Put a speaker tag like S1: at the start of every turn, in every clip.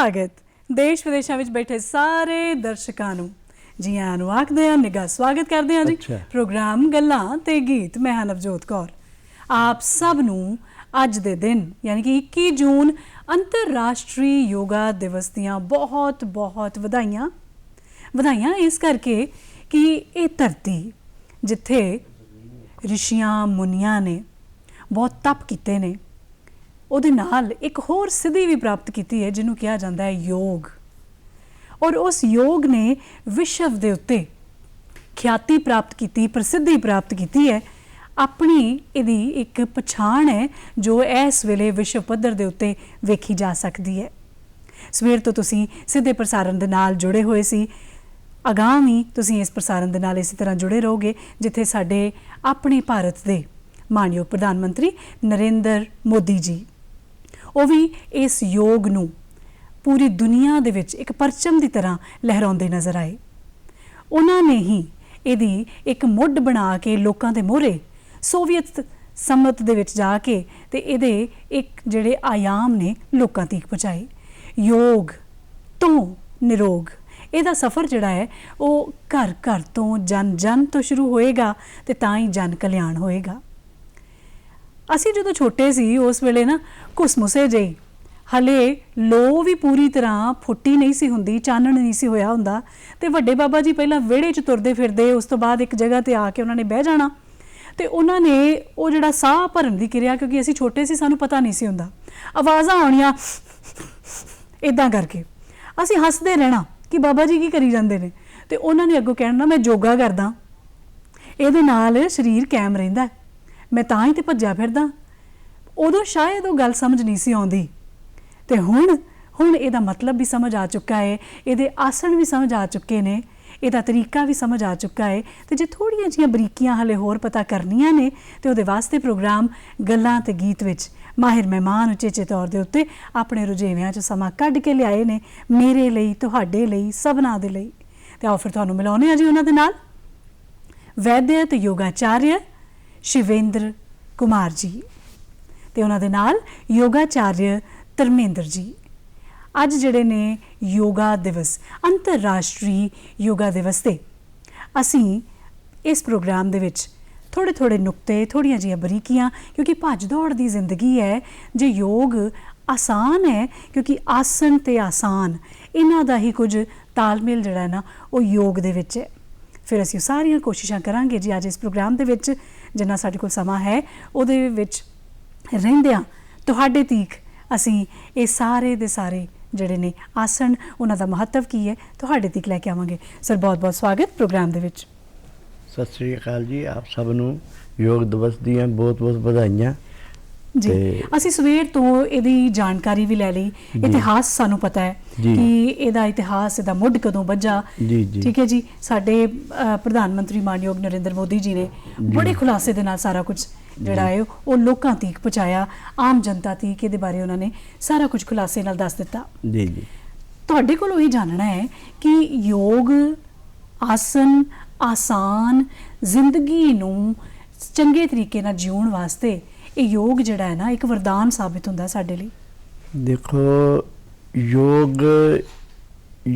S1: ਸਵਾਗਤ। ਦੇਸ਼ ਵਿਦੇਸ਼ਾਂ ਵਿੱਚ ਬੈਠੇ ਸਾਰੇ ਦਰਸ਼ਕਾਂ ਨੂੰ। ਜੀ ਆਇਆਂ ਨੂੰ ਆਖਦੇ ਹਾਂ ਨਿੱਘਾ ਸਵਾਗਤ ਕਰਦੇ ਹਾਂ ਜੀ। ਪ੍ਰੋਗਰਾਮ ਗੱਲਾਂ ਤੇ ਗੀਤ ਮੈਂ ਹਾਂ ਨਵਜੋਤ ਕੌਰ। ਆਪ ਸਭ ਨੂੰ ਅੱਜ ਦੇ ਦਿਨ ਯਾਨੀ ਕਿ 21 ਜੂਨ ਅੰਤਰਰਾਸ਼ਟਰੀ ਯੋਗਾ ਦਿਵਸ ਦੀਆਂ ਬਹੁਤ ਬਹੁਤ ਵਧਾਈਆਂ। ਵਧਾਈਆਂ ਇਸ ਕਰਕੇ ਕਿ ਇਹ ਧਰਤੀ ਜਿੱਥੇ ਰਿਸ਼ੀਆਂ ਮੁਨੀਆਂ ਨੇ ਬਹੁਤ ਤਪ ਕੀਤੇ ਨੇ ਉਹਦੇ ਨਾਲ ਇੱਕ ਹੋਰ ਸਿੱਧੀ ਵੀ ਪ੍ਰਾਪਤ ਕੀਤੀ ਹੈ, ਜਿਹਨੂੰ ਕਿਹਾ ਜਾਂਦਾ ਹੈ ਯੋਗ। ਔਰ ਉਸ ਯੋਗ ਨੇ ਵਿਸ਼ਵ ਦੇ ਉੱਤੇ ਖਿਆਤੀ ਪ੍ਰਾਪਤ ਕੀਤੀ, ਪ੍ਰਸਿੱਧੀ ਪ੍ਰਾਪਤ ਕੀਤੀ ਹੈ। ਆਪਣੀ ਇਹਦੀ ਇੱਕ ਪਛਾਣ ਹੈ, ਜੋ ਇਸ ਵੇਲੇ ਵਿਸ਼ਵ ਪੱਧਰ ਦੇ ਉੱਤੇ ਵੇਖੀ ਜਾ ਸਕਦੀ ਹੈ। ਸਵੇਰ ਤੋਂ ਤੁਸੀਂ ਸਿੱਧੇ ਪ੍ਰਸਾਰਣ ਦੇ ਨਾਲ ਜੁੜੇ ਹੋਏ ਸੀ। ਅਗਾਮੀ ਤੁਸੀਂ ਇਸ ਪ੍ਰਸਾਰਣ ਦੇ ਨਾਲ ਇਸੇ ਤਰ੍ਹਾਂ ਜੁੜੇ ਰਹੋਗੇ, ਜਿੱਥੇ ਸਾਡੇ ਆਪਣੇ ਭਾਰਤ ਦੇ ਮਾਨਯੋਗ ਪ੍ਰਧਾਨ ਮੰਤਰੀ ਨਰਿੰਦਰ ਮੋਦੀ ਜੀ ਉਹ ਵੀ ਇਸ ਯੋਗ ਨੂੰ ਪੂਰੀ ਦੁਨੀਆ ਦੇ ਵਿੱਚ ਇੱਕ ਪਰਚਮ ਦੀ ਤਰ੍ਹਾਂ ਲਹਿਰਾਉਂਦੇ ਨਜ਼ਰ ਆਏ। ਉਹਨਾਂ ਨੇ ਹੀ ਇਹਦੀ ਇੱਕ ਮੁੱਢ ਬਣਾ ਕੇ ਲੋਕਾਂ ਦੇ ਮੋਹਰੇ ਸੋਵੀਅਤ ਸੰਮਤ ਦੇ ਵਿੱਚ ਜਾ ਕੇ ਤੇ ਇਹਦੇ ਇੱਕ ਜਿਹੜੇ ਆਯਾਮ ਨੇ ਲੋਕਾਂ ਤੀਕ ਪਹੁੰਚਾਏ। ਯੋਗ ਤੋਂ ਨਿਰੋਗ। ਇਹਦਾ ਸਫ਼ਰ ਜਿਹੜਾ ਹੈ, ਉਹ ਘਰ ਘਰ ਤੋਂ ਜਨ ਜਨ ਤੋਂ ਸ਼ੁਰੂ ਹੋਏਗਾ ਤੇ ਤਾਂ ਹੀ ਜਨ ਕਲਿਆਣ ਹੋਏਗਾ। ਅਸੀਂ ਜਦੋਂ ਛੋਟੇ ਸੀ, ਉਸ ਵੇਲੇ ਨਾ ਕੁਸਮੁਸੇ ਜਿਹੀ ਹਲੇ ਲੋ ਵੀ ਪੂਰੀ ਤਰ੍ਹਾਂ ਫੁੱਟੀ ਨਹੀਂ ਸੀ ਹੁੰਦੀ, ਚਾਨਣ ਨਹੀਂ ਸੀ ਹੋਇਆ ਹੁੰਦਾ। ਤੇ ਵੱਡੇ ਬਾਬਾ ਜੀ ਪਹਿਲਾਂ ਵਿਹੜੇ 'ਚ ਤੁਰਦੇ ਫਿਰਦੇ, ਉਸ ਤੋਂ ਬਾਅਦ ਇੱਕ ਜਗ੍ਹਾ ਤੇ ਆ ਕੇ ਉਹਨਾਂ ਨੇ ਬਹਿ ਜਾਣਾ। ਤੇ ਉਹਨਾਂ ਨੇ ਉਹ ਜਿਹੜਾ ਸਾਹ ਭਰਨ ਦੀ ਕਿਰਿਆ, ਕਿਉਂਕਿ ਅਸੀਂ ਛੋਟੇ ਸੀ, ਸਾਨੂੰ ਪਤਾ ਨਹੀਂ ਸੀ ਹੁੰਦਾ। ਆਵਾਜ਼ਾਂ ਆਉਣੀਆਂ ਇਦਾਂ ਕਰਕੇ। ਅਸੀਂ ਹੱਸਦੇ ਰਹਿਣਾ ਕਿ ਬਾਬਾ ਜੀ ਕੀ ਕਰੀ ਜਾਂਦੇ ਨੇ। ਤੇ ਉਹਨਾਂ ਨੇ ਅੱਗੋਂ ਕਹਿਣਾ, ਮੈਂ ਯੋਗਾ ਕਰਦਾ। ਇਹਦੇ ਨਾਲ ਸਰੀਰ ਕਾਇਮ ਰਹਿੰਦਾ ਮੈਂ ਤਾਂ ਹੀ ਤੇ ਭੱਜਿਆ ਫਿਰਦਾ। ਉਦੋਂ ਸ਼ਾਇਦ ਉਹ ਗੱਲ ਸਮਝ ਨਹੀਂ ਸੀ ਆਉਂਦੀ। ਤੇ ਹੁਣ ਹੁਣ ਇਹਦਾ ਮਤਲਬ ਵੀ ਸਮਝ ਆ ਚੁੱਕਾ ਹੈ ਇਹਦੇ ਆਸਣ ਵੀ ਸਮਝ ਆ ਚੁੱਕੇ ਨੇ, ਇਹਦਾ ਤਰੀਕਾ ਵੀ ਸਮਝ ਆ ਚੁੱਕਾ ਹੈ ਤੇ ਜੇ ਥੋੜੀਆਂ ਜੀਆਂ ਬਰੀਕੀਆਂ ਹਲੇ ਹੋਰ ਪਤਾ ਕਰਨੀਆਂ ਨੇ, ਤੇ ਉਹਦੇ ਵਾਸਤੇ ਪ੍ਰੋਗਰਾਮ ਗੱਲਾਂ ਤੇ ਗੀਤ ਵਿੱਚ ਮਾਹਿਰ ਮਹਿਮਾਨ ਉਚੇਚੇ ਤੌਰ ਦੇ ਉੱਤੇ ਆਪਣੇ ਰੁਝੇਵਿਆਂ 'ਚ ਸਮਾਂ ਕੱਢ ਕੇ ਲਿਆਏ ਨੇ, ਮੇਰੇ ਲਈ, ਤੁਹਾਡੇ ਲਈ, ਸਭਨਾ ਦੇ ਲਈ। ਤੇ ਆਓ ਫਿਰ ਤੁਹਾਨੂੰ ਮਿਲਾਉਂਦੇ ਆ ਜੀ ਉਹਨਾਂ ਦੇ ਨਾਲ। ਵੈਦਿਆ ਤੇ ਯੋਗਾਚਾਰਿਆ ਸ਼ਿਵੇਂਦਰ ਕੁਮਾਰ ਜੀ ਤੇ ਉਹਨਾਂ ਦੇ ਨਾਲ ਯੋਗਾਚਾਰਯ ਧਰਮੇਂਦਰ ਜੀ। ਅੱਜ ਜਿਹੜੇ ਨੇ ਯੋਗਾ ਦਿਵਸ, ਅੰਤਰਰਾਸ਼ਟਰੀ ਯੋਗਾ ਦਿਵਸ ਤੇ, ਅਸੀਂ ਇਸ ਪ੍ਰੋਗਰਾਮ ਦੇ ਵਿੱਚ ਥੋੜੇ ਥੋੜੇ ਨੁਕਤੇ ਥੋੜੀਆਂ ਜਿਹੀਆਂ ਬਰੀਕੀਆਂ, ਕਿਉਂਕਿ ਭੱਜ ਦੌੜ ਦੀ ਜ਼ਿੰਦਗੀ ਹੈ, ਜੇ ਯੋਗ ਆਸਾਨ ਹੈ, ਕਿਉਂਕਿ ਆਸਨ ਤੇ ਆਸਾਨ, ਇਹਨਾਂ ਦਾ ਹੀ ਕੁਝ ਤਾਲਮੇਲ ਜਿਹੜਾ ਹੈ ਨਾ, ਉਹ ਯੋਗ ਦੇ ਵਿੱਚ ਹੈ। ਫਿਰ ਅਸੀਂ ਸਾਰੀਆਂ ਕੋਸ਼ਿਸ਼ਾਂ ਕਰਾਂਗੇ ਜੀ ਅੱਜ ਇਸ ਪ੍ਰੋਗਰਾਮ ਦੇ ਵਿੱਚ। ਜਿੰਨਾ ਸਾਡੇ ਕੋਲ ਸਮਾਂ ਹੈ, ਉਹਦੇ ਵਿੱਚ ਰਹਿੰਦਿਆਂ ਤੁਹਾਡੇ ਤੀਕ ਅਸੀਂ ਇਹ ਸਾਰੇ ਦੇ ਸਾਰੇ ਜਿਹੜੇ ਨੇ ਆਸਣ, ਉਹਨਾਂ ਦਾ ਮਹੱਤਵ ਕੀ ਹੈ, ਤੁਹਾਡੇ ਤੀਕ ਲੈ ਕੇ ਆਵਾਂਗੇ। ਸਰ, ਬਹੁਤ ਬਹੁਤ ਸਵਾਗਤ ਪ੍ਰੋਗਰਾਮ ਦੇ ਵਿੱਚ।
S2: ਸਤਿ ਸ੍ਰੀ ਅਕਾਲ ਜੀ, ਆਪ ਸਭ ਨੂੰ ਯੋਗ ਦਿਵਸ ਦੀਆਂ ਬਹੁਤ-ਬਹੁਤ ਵਧਾਈਆਂ।
S1: ਜੀ। ਅਸੀਂ ਸਵੇਰ ਤੋਂ ਇਹਦੀ ਜਾਣਕਾਰੀ ਵੀ ਲੈ ਲਈ। ਇਤਿਹਾਸ ਸਾਨੂੰ ਪਤਾ ਹੈ। ਕਿ ਇਹਦਾ ਇਤਿਹਾਸ ਇਹਦਾ ਮੁੱਢ ਕਦੋਂ ਵੱਜਾ।
S2: ਜੀ, ਜੀ।
S1: ਠੀਕ ਹੈ ਜੀ। ਸਾਡੇ ਪ੍ਰਧਾਨ ਮੰਤਰੀ ਮਾਨਯੋਗ ਨਰਿੰਦਰ ਮੋਦੀ ਜੀ ਨੇ ਬੜੇ ਖੁਲਾਸੇ ਦੇ ਨਾਲ ਸਾਰਾ ਕੁਝ ਜਿਹੜਾ ਹੈ ਉਹ ਲੋਕਾਂ ਤੱਕ ਪਹੁੰਚਾਇਆ। ਆਮ ਜਨਤਾ ਤੱਕ ਇਹਦੇ ਬਾਰੇ ਉਹਨਾਂ ਨੇ ਸਾਰਾ ਕੁਝ ਖੁਲਾਸੇ ਨਾਲ ਦੱਸ ਦਿੱਤਾ।
S2: ਜੀ ਜੀ।
S1: ਤੁਹਾਡੇ ਕੋਲੋਂ ਇਹ ਜਾਣਨਾ ਹੈ ਕਿ ਯੋਗ ਆਸਨ ਆਸਾਨ ਜ਼ਿੰਦਗੀ ਨੂੰ ਚੰਗੇ ਤਰੀਕੇ ਨਾਲ ਜਿਉਣ ਵਾਸਤੇ ਇਹ ਯੋਗ ਜਿਹੜਾ ਹੈ ਨਾ ਇੱਕ ਵਰਦਾਨ ਸਾਬਿਤ ਹੁੰਦਾ ਸਾਡੇ ਲਈ।
S2: ਦੇਖੋ ਯੋਗ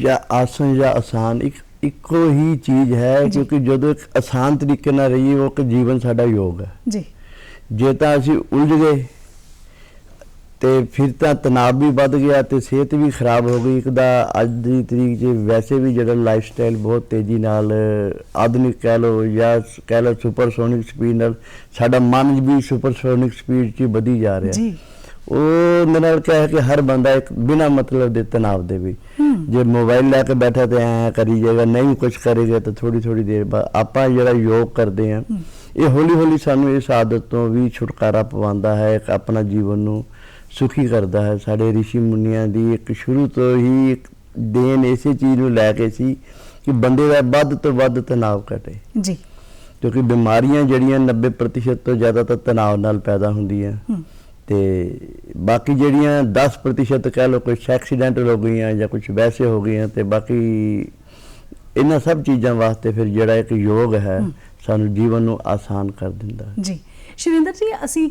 S2: ਜਾਂ ਆਸਨ ਜਾਂ ਆਸਾਨ ਇੱਕ ਇੱਕੋ ਹੀ ਚੀਜ਼ ਹੈ। ਕਿਉਂਕਿ ਜਦੋਂ ਇੱਕ ਆਸਾਨ ਤਰੀਕੇ ਨਾਲ ਰਹੀਏ ਉਹ ਇੱਕ ਜੀਵਨ ਸਾਡਾ ਯੋਗ ਹੈ।
S1: ਜੀ।
S2: ਜੇ ਤਾਂ ਅਸੀਂ ਉਲਝ ਗਏ ਤੇ ਫਿਰ ਤਾਂ ਤਣਾਅ ਵੀ ਵੱਧ ਗਿਆ ਤੇ ਸਿਹਤ ਵੀ ਖਰਾਬ ਹੋ ਗਈ। ਇੱਕ ਦਾ ਅੱਜ ਦੀ ਤਰੀਕ 'ਚ ਵੈਸੇ ਵੀ ਜਿਹੜਾ ਲਾਈਫ ਸਟਾਈਲ ਬਹੁਤ ਤੇਜ਼ੀ ਨਾਲ ਆਧੁਨਿਕ ਕਹਿ ਲਓ ਜਾਂ ਕਹਿ ਲਓ ਸੁਪਰਸੋਨਿਕ ਸਪੀਡ ਨਾਲ ਸਾਡਾ ਮਨ ਵੀ ਸੁਪਰਸੋਨਿਕ ਸਪੀਡ 'ਚ ਵਧੀ ਜਾ ਰਿਹਾ।
S1: ਜੀ।
S2: ਉਹ ਮੇਰੇ ਨਾਲ ਕਿਹਾ ਕਿ ਹਰ ਬੰਦਾ ਇੱਕ ਬਿਨਾ ਮਤਲਬ ਦੇ ਤਣਾਅ ਦੇ ਵੀ। ਜੇ ਮੋਬਾਈਲ ਲੈ ਕੇ ਬੈਠਾ ਤੇ ਐ ਕਰੀ ਜਾਏਗਾ ਨਹੀਂ ਕੁਝ ਕਰੇਗਾ ਤਾਂ ਥੋੜੀ ਥੋੜੀ ਦੇਰ ਬਾਅਦ ਆਪਾਂ ਜਿਹੜਾ ਯੋਗ ਕਰਦੇ ਆ ਇਹ ਹੌਲੀ ਹੌਲੀ ਸਾਨੂੰ ਇਸ ਆਦਤ ਤੋਂ ਵੀ ਛੁਟਕਾਰਾ ਪਵਾਉਂਦਾ ਹੈ ਇੱਕ ਆਪਣਾ ਜੀਵਨ ਨੂੰ। ਸੁਖੀ ਕਰਦਾ ਹੈ। ਸਾਡੇ ઋષਿ ਮੁਨੀਆਂ ਦੀ ਇੱਕ ਸ਼ੁਰੂ ਤੋਂ ਹੀ ਇੱਕ ਦੇਨ ਇਸੇ ਚੀਜ਼ ਨੂੰ ਲੈ ਕੇ ਸੀ ਕਿ ਬੰਦੇ ਦਾ ਵੱਧ ਤੋਂ ਵੱਧ ਤਣਾਅ ਘਟੇ।
S1: ਜੀ।
S2: ਕਿਉਂਕਿ ਬਿਮਾਰੀਆਂ ਜਿਹੜੀਆਂ 90% ਤੋਂ ਜ਼ਿਆਦਾ ਤਾਂ ਤਣਾਅ ਨਾਲ ਪੈਦਾ ਹੁੰਦੀਆਂ। ਤੇ ਬਾਕੀ ਜਿਹੜੀਆਂ 10% ਕਹਿ ਲਓ ਕੁਝ ਐਕਸੀਡੈਂਟਲ ਹੋ ਗਈਆਂ ਜਾਂ ਕੁਝ ਵੈਸੇ ਹੋ ਗਈਆਂ ਤੇ ਬਾਕੀ ਇਹਨਾਂ ਸਭ ਚੀਜ਼ਾਂ ਵਾਸਤੇ ਫਿਰ ਜਿਹੜਾ ਇੱਕ ਯੋਗ ਹੈ ਸਾਨੂੰ ਜੀਵਨ ਨੂੰ ਆਸਾਨ ਕਰ ਦਿੰਦਾ।
S1: ਜੀ। ਸ਼ਿਵਿੰਦਰ ਜੀ ਅਸੀਂ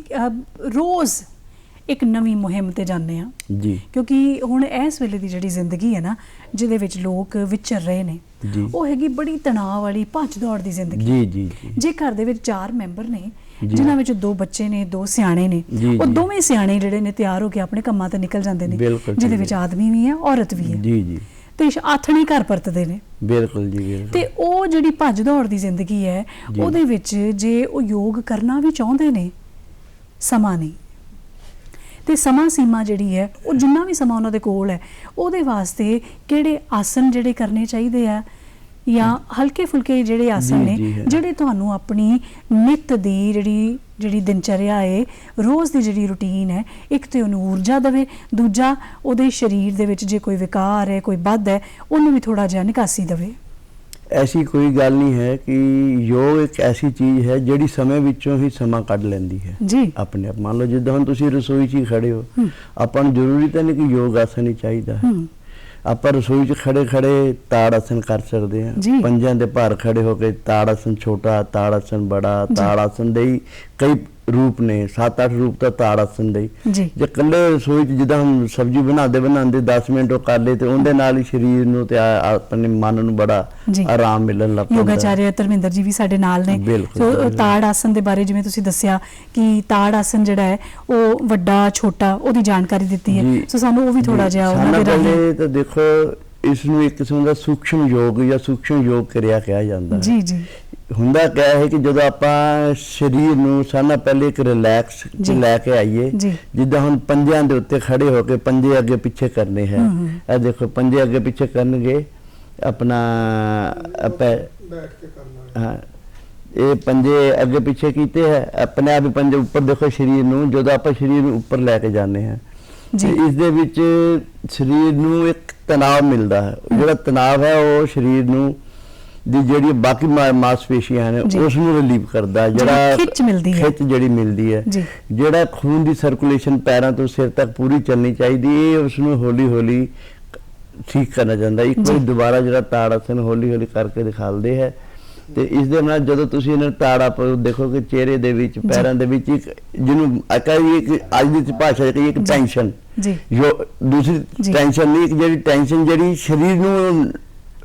S1: ਰੋਜ਼ ਇੱਕ ਨਵੀਂ ਮੁਹਿੰਮ ਤੇ ਜਾਂਦੇ ਆ
S2: ਜੀ
S1: ਕਿਉਂਕਿ ਹੁਣ ਇਸ ਵੇਲੇ ਦੀ ਜਿਹੜੀ ਜ਼ਿੰਦਗੀ ਹੈ ਨਾ ਜਿਹਦੇ ਵਿੱਚ ਲੋਕ ਵਿਚਰ ਰਹੇ ਨੇ। ਉਹ ਹੈਗੀ ਬੜੀ ਤਣਾਅ ਵਾਲੀ ਭੱਜ ਦੌੜ ਦੀ ਜ਼ਿੰਦਗੀ
S2: ਜੀ ਜੀ ਜੀ
S1: ਘਰ ਦੇ ਵਿੱਚ ਚਾਰ ਮੈਂਬਰ ਨੇ। ਜਿਨ੍ਹਾਂ ਵਿੱਚ ਦੋ ਬੱਚੇ ਨੇ ਦੋ ਸਿਆਣੇ ਨੇ ਉਹ। ਦੋਵੇਂ ਸਿਆਣੇ ਜਿਹੜੇ ਨੇ ਤਿਆਰ ਹੋ ਕੇ ਆਪਣੇ ਕੰਮਾਂ ਤੇ ਨਿਕਲ ਜਾਂਦੇ ਨੇ ਜਿਹਦੇ। ਵਿੱਚ ਆਦਮੀ ਵੀ ਹੈ ਔਰਤ ਵੀ ਹੈ
S2: ਜੀ ਜੀ
S1: ਤੇ ਆਥਣੇ ਘਰ ਪਰਤਦੇ ਨੇ
S2: ਬਿਲਕੁਲ ਜੀ ਬਿਲਕੁਲ
S1: ਤੇ ਉਹ ਜਿਹੜੀ ਭੱਜ ਦੌੜ ਦੀ ਜ਼ਿੰਦਗੀ ਹੈ। ਉਹਦੇ ਵਿੱਚ ਜੇ ਉਹ ਯੋਗ ਕਰਨਾ ਵੀ ਚਾਹੁੰਦੇ ਨੇ ਸਮਾਂ ਨਹੀਂ ਤੇ ਸਮਾਂ ਸੀਮਾ ਜਿਹੜੀ ਹੈ ਉਹ ਜਿੰਨਾ ਵੀ ਸਮਾਂ ਉਹਨਾਂ ਦੇ ਕੋਲ ਹੈ ਉਹਦੇ ਵਾਸਤੇ ਕਿਹੜੇ ਆਸਨ ਜਿਹੜੇ ਕਰਨੇ ਚਾਹੀਦੇ ਆ ਜਾਂ ਹਲਕੇ ਫੁਲਕੇ ਜਿਹੜੇ ਆਸਨ ਨੇ। ਜਿਹੜੇ ਤੁਹਾਨੂੰ ਆਪਣੀ ਨਿਤ ਦੀ ਜਿਹੜੀ ਜਿਹੜੀ ਦਿਨਚਰਿਆ ਹੈ ਰੋਜ਼ ਦੀ ਜਿਹੜੀ ਰੁਟੀਨ ਹੈ ਇੱਕ ਤੇ ਉਹਨੂੰ ਊਰਜਾ ਦੇਵੇ ਦੂਜਾ ਉਹਦੇ ਸਰੀਰ ਦੇ ਵਿੱਚ ਜੇ ਕੋਈ ਵਿਕਾਰ ਹੈ ਕੋਈ ਵੱਧ ਹੈ ਉਹਨੂੰ ਵੀ ਥੋੜਾ ਜਿਹਾ ਨਿਕਾਸੀ ਦੇਵੇ
S2: ਐਸੀ ਕੋਈ ਗੱਲ ਨਹੀਂ ਹੈ ਕਿ ਯੋਗ ਇੱਕ ਐਸੀ ਚੀਜ਼ ਹੈ ਜਿਹੜੀ ਸਮੇਂ ਵਿੱਚੋਂ ਹੀ ਸਮਾਂ ਕੱਢ ਲੈਂਦੀ ਹੈ।
S1: ਜੀ।
S2: ਆਪਣੇ ਆਪ। ਮੰਨ ਲਓ ਜਿੱਦਾਂ ਹੁਣ ਤੁਸੀਂ ਰਸੋਈ 'ਚ ਹੀ ਖੜੇ ਹੋ। ਆਪਾਂ ਨੂੰ ਜ਼ਰੂਰੀ ਤਾਂ ਨਹੀਂ ਕਿ ਯੋਗ ਆਸਨ ਹੀ ਚਾਹੀਦਾ। ਹੈ। ਆਪਾਂ ਰਸੋਈ 'ਚ ਖੜੇ ਖੜੇ ਤਾੜ ਆਸਨ ਕਰ ਸਕਦੇ ਹਾਂ। ਪੰਜਾਂ ਦੇ ਭਾਰ ਖੜੇ ਹੋ ਕੇ ਤਾੜ ਆਸਨ ਛੋਟਾ ਤਾੜ ਆਸਨ ਬੜਾ। ਤਾੜ ਆਸਨ ਦੇ ਹੀ ਕਈ ਰੂਪ ਨੇ 7-8 ਰੂਪ ਤਾਂ ਤਾੜ ਆਸਨ ਦੇ ਹੀ।
S1: ਜੀ
S2: ਜੇ ਇਕੱਲੇ ਰਸੋਈ 'ਚ ਜਿੱਦਾਂ ਸਬਜ਼ੀ ਬਣਾਉਂਦੇ ਬਣਾਉਂਦੇ 10 ਮਿੰਟ ਉਹ ਕਰ ਲਏ ਤੇ ਉਹਦੇ ਨਾਲ ਹੀ ਸਰੀਰ ਨੂੰ ਤੇ ਆ- ਆਪਣੇ ਮਨ ਨੂੰ ਬੜਾ
S1: ਜੀ।
S2: ਆਰਾਮ ਮਿਲਣ ਲੱਗ ਪੈਂਦਾ
S1: ਯੋਗਾਚਾਰਿਆ ਧਰਮਿੰਦਰ ਜੀ ਵੀ ਸਾਡੇ ਨਾਲ ਨੇ
S2: ਬਿਲਕੁਲ,
S1: ਸੋ
S2: ਬਿਲਕੁਲ।
S1: ਤਾੜ ਆਸਨ ਦੇ ਬਾਰੇ ਜਿਵੇਂ ਤੁਸੀਂ ਦੱਸਿਆ ਕਿ ਤਾੜ ਆਸਨ ਜਿਹੜਾ ਹੈ ਉਹ ਵੱਡਾ ਛੋਟਾ ਉਹਦੀ ਜਾਣਕਾਰੀ ਦਿੱਤੀ ਹੈ
S2: ਜੀ।
S1: ਸੋ ਸਾਨੂੰ ਉਹ ਵੀ ਥੋੜਾ ਜਿਹਾ ਉਹਨਾਂ ਦੇ ਰਾਹੀਂ
S2: ਪਹਿਲੇ ਤਾਂ ਦੇਖੋ ਇਸ ਨੂੰ ਇੱਕ ਕਿਸਮ ਦਾ ਸੂਖਸ਼ਮ ਯੋਗ ਜਾਂ ਸੂਖਸ਼ਮ ਯੋਗ ਕਿਰਿਆ ਕਿਹਾ ਜਾਂਦਾ ਹੈ
S1: ਜੀ ਜੀ
S2: ਹੁੰਦਾ ਕਿਆ ਹੈ ਕਿ ਜਦੋਂ ਆਪਾਂ ਸਰੀਰ ਨੂੰ ਸਾਨਾ ਪਹਿਲੇ ਇੱਕ ਰਿਲੈਕਸ ਚ। ਲੈ ਕੇ ਆਈਏ। ਜਿੱਦਾਂ ਹੁਣ ਪੰਜਿਆਂ ਦੇ ਉੱਤੇ ਖੜੇ ਹੋ ਕੇ ਪੰਜੇ ਅੱਗੇ ਪਿੱਛੇ ਕਰਨੇ ਹੈ। ਇਹ ਦੇਖੋ ਪੰਜੇ ਅੱਗੇ ਪਿੱਛੇ ਕਰਨਗੇ ਆਪਣਾ ਆਪੇ
S3: ਬੈਠ ਕੇ ਕਰਨਾ ਹੈ
S2: ਇਹ ਪੰਜੇ ਅੱਗੇ ਪਿੱਛੇ ਕੀਤੇ ਹੈ ਆਪਣੇ ਆਪ ਹੀ ਪੰਜੇ ਉੱਪਰ ਦੇਖੋ ਸਰੀਰ ਨੂੰ ਜਦੋਂ ਆਪਾਂ ਸਰੀਰ ਨੂੰ ਉੱਪਰ ਲੈ ਕੇ ਜਾਂਦੇ ਹਾਂ
S1: ਜੀ
S2: ਇਸ ਦੇ ਵਿੱਚ ਸਰੀਰ ਨੂੰ ਇੱਕ ਤਣਾਅ ਮਿਲਦਾ ਹੈ ਜਿਹੜਾ ਤਣਾਅ ਹੈ ਉਹ ਸਰੀਰ ਨੂੰ ਦੀ ਜਿਹੜੀ ਬਾਕੀ ਮਾਸਪੇਸ਼ੀਆਂ ਨੇ। ਉਸ ਨੂੰ ਰਿਲੀਵ ਕਰਦਾ।
S1: ਜਿਹੜੀ
S2: ਜਿਹੜਾ
S1: ਖਿੱਚ ਮਿਲਦੀ ਹੈ।
S2: ਖਿੱਚ ਜਿਹੜੀ ਮਿਲਦੀ ਹੈ। ਜਿਹੜਾ ਖੂਨ ਦੀ ਸਰਕੂਲੇਸ਼ਨ ਪੈਰਾਂ ਤੋਂ ਸਿਰ ਤੱਕ ਪੂਰੀ ਚੱਲਣੀ ਚਾਹੀਦੀ ਹੈ ਇਹ ਉਸ ਨੂੰ ਹੌਲੀ ਹੌਲੀ ਠੀਕ ਕਰਨਾ ਜਾਂਦਾ ਇੱਕ। ਵਾਰੀ ਦੁਬਾਰਾ ਜਿਹੜਾ ਤਾੜ ਆਸਨ ਹੌਲੀ ਹੌਲੀ ਕਰਕੇ ਦਿਖਾਉਂਦੇ ਹੈ ਤੇ ਇਸ ਦੇ ਨਾਲ ਜਦੋਂ ਤੁਸੀਂ ਇਹਨਾਂ ਤਾੜਾ ਪਰ ਦੇਖੋਗੇ ਚਿਹਰੇ ਦੇ ਵਿੱਚ ਪੈਰਾਂ ਦੇ ਵਿੱਚ ਇੱਕ ਜਿਹਨੂੰ ਅਕਾਈ ਇੱਕ ਅੱਜ ਦੀ ਭਾਸ਼ਾ ਚ ਇੱਕ ਟੈਨਸ਼ਨ
S1: ਜੀ
S2: ਜੋ। ਦੂਸਰੀ ਟੈਨਸ਼ਨ ਨਹੀਂ ਜਿਹੜੀ ਟੈਨਸ਼ਨ ਜਿਹੜੀ ਸਰੀਰ ਨੂੰ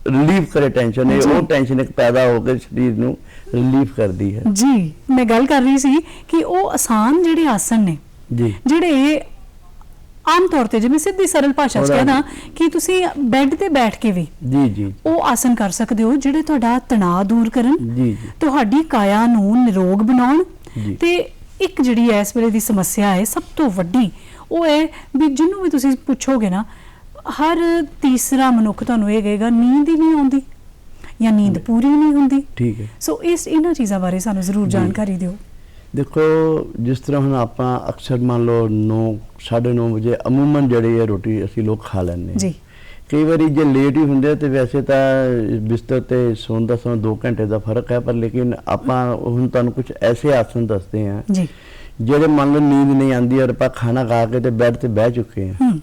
S2: ਰਿਲੀਫ ਕਰੇ ਟੈਨਸ਼ਨ ਇਹ। ਉਹ ਟੈਨਸ਼ਨ ਇੱਕ ਪੈਦਾ ਹੋ ਕੇ ਸਰੀਰ ਨੂੰ ਰਿਲੀਫ ਕਰਦੀ ਹੈ।
S1: ਜੀ ਮੈਂ ਗੱਲ ਕਰ ਰਹੀ ਸੀ ਕਿ ਉਹ ਆਸਾਨ ਜਿਹੜੇ ਆਸਨ ਨੇ
S2: ਜੀ।
S1: ਜਿਹੜੇ ਆਮ ਤੌਰ ਤੇ ਜਿਵੇਂ ਸਿੱਧੀ ਸਰਲ ਭਾਸ਼ਾ ਚ ਕਹਿਣਾ ਕਿ ਤੁਸੀਂ ਬੈੱਡ ਤੇ ਬੈਠ ਕੇ ਵੀ
S2: ਜੀ ਜੀ।
S1: ਉਹ ਆਸਨ ਕਰ ਸਕਦੇ ਹੋ ਜਿਹੜੇ ਤੁਹਾਡਾ ਤਣਾਅ ਦੂਰ ਕਰਨ
S2: ਜੀ
S1: ਤੁਹਾਡੀ ਕਾਇਆ ਨੂੰ ਨਿਰੋਗ ਬਣਾਉਣ। ਤੇ ਇੱਕ ਜਿਹੜੀ ਇਸ ਵੇਲੇ ਦੀ ਸਮੱਸਿਆ ਹੈ ਸਭ ਤੋਂ ਵੱਡੀ ਉਹ ਹੈ ਵੀ ਜਿਹਨੂੰ ਵੀ ਤੁਸੀਂ ਪੁੱਛੋਗੇ ਨਾ ਹਰ ਤੀਸਰਾ ਮਨੁੱਖ ਤੁਹਾਨੂੰ ਇਹ ਕਹੇਗਾ ਨੀਂਦ ਹੀ ਨਹੀਂ ਆਉਂਦੀ ਜਾਂ ਨੀਂਦ ਪੂਰੀ ਨਹੀਂ ਹੁੰਦੀ।
S2: ਠੀਕ ਹੈ।
S1: ਸੋ ਇਸ ਇਹਨਾਂ ਚੀਜ਼ਾਂ ਬਾਰੇ ਸਾਨੂੰ ਜ਼ਰੂਰ। ਜਾਣਕਾਰੀ ਦਿਓ।
S2: ਦੇਖੋ ਜਿਸ ਤਰ੍ਹਾਂ ਹੁਣ ਆਪਾਂ ਅਕਸਰ ਮੰਨ ਲਓ 9 9:30 ਵਜੇ ਅਮੂਮਨ ਜਿਹੜੀ ਹੈ ਰੋਟੀ ਅਸੀਂ ਲੋਕ ਖਾ ਲੈਂਦੇ
S1: ਜੀ।
S2: ਕਈ ਵਾਰੀ ਜੇ ਲੇਟ ਹੀ ਹੁੰਦੇ ਆ ਤੇ ਵੈਸੇ ਤਾਂ ਬਿਸਤਰ ਤੇ ਸੌਣ ਦਾ ਸਮਾਂ 2 ਘੰਟੇ ਦਾ ਫ਼ਰਕ ਹੈ ਪਰ ਲੇਕਿਨ ਆਪਾਂ ਹੁਣ ਤੁਹਾਨੂੰ ਕੁਝ ਐਸੇ ਆਸਨ ਦੱਸਦੇ ਹਾਂ
S1: ਜੀ।
S2: ਜਿਹੜੇ ਮੰਨ ਲਓ ਨੀਂਦ ਨਹੀਂ ਆਉਂਦੀ ਔਰ ਆਪਾਂ ਖਾਣਾ ਖਾ ਕੇ ਤੇ ਬੈੱਡ ਤੇ ਬਹਿ ਚੁੱਕੇ ਹਾਂ।
S1: ਹੂੰ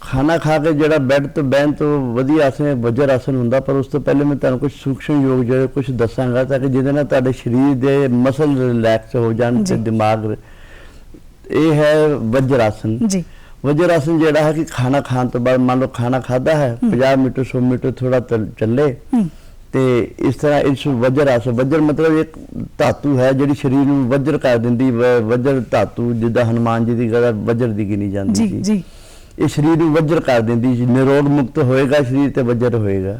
S2: ਖਾਣਾ ਖਾ ਕੇ ਜਿਹੜਾ ਬੈੱਡ ਤੋਂ ਬਹਿਣ ਤੋਂ ਵਧੀਆ ਆਸਨ ਹੈ, ਵਜਰ ਆਸਨ ਹੁੰਦਾ ਪਰ ਉਸ ਤੋਂ ਪਹਿਲੇ ਮੈਂ ਤੁਹਾਨੂੰ ਕੁਝ ਸੂਖਸ਼ਮ ਯੋਗ ਜਿਹੜੇ ਕੁਝ ਦੱਸਾਂਗਾ ਤਾਂ ਕਿ ਜਿਹਦੇ ਨਾਲ ਤੁਹਾਡੇ ਸਰੀਰ ਦੇ ਮਸਲ ਰਿਲੈਕਸ ਹੋ ਜਾਣ ਤੇ
S1: ਜੀ।
S2: ਦਿਮਾਗ ਇਹ ਹੈ ਵਜਰ ਆਸਨ
S1: ਜੀ।
S2: ਵਜਰ ਆਸਨ ਜਿਹੜਾ ਹੈ ਕਿ ਖਾਣਾ ਖਾਣ ਤੋਂ ਬਾਅਦ ਮੰਨ ਲਓ ਖਾਣਾ ਖਾਦਾ ਹੈ 50 ਮੀਟਰ 100 ਮੀਟਰ ਥੋੜਾ ਚੱਲੇ ਤੇ ਇਸ ਤਰ੍ਹਾਂ ਇਸ ਵਜਰ ਆਸਨ ਵਜਰ ਮਤਲਬ ਇੱਕ ਧਾਤੂ ਹੈ ਜਿਹੜੀ ਸਰੀਰ ਨੂੰ ਵਜਰ ਕਰ ਦਿੰਦੀ ਵਜਰ ਧਾਤੂ ਜਿੱਦਾਂ ਹਨੂਮਾਨ ਜੀ ਦੀ ਗੱਲ ਵਜਰ ਦੀ ਗਿਣੀ ਜਾਂਦੀ
S1: ਜੀ
S2: ਸੀ।
S1: ਜੀ।
S2: ਇਹ ਸਰੀਰ ਨੂੰ ਵਜਰ ਕਰ ਦਿੰਦੀ ਸੀ। ਨਿਰੋਗ ਮੁਕਤ ਹੋਏਗਾ ਸਰੀਰ ਤੇ ਵਜਰ ਹੋਏਗਾ।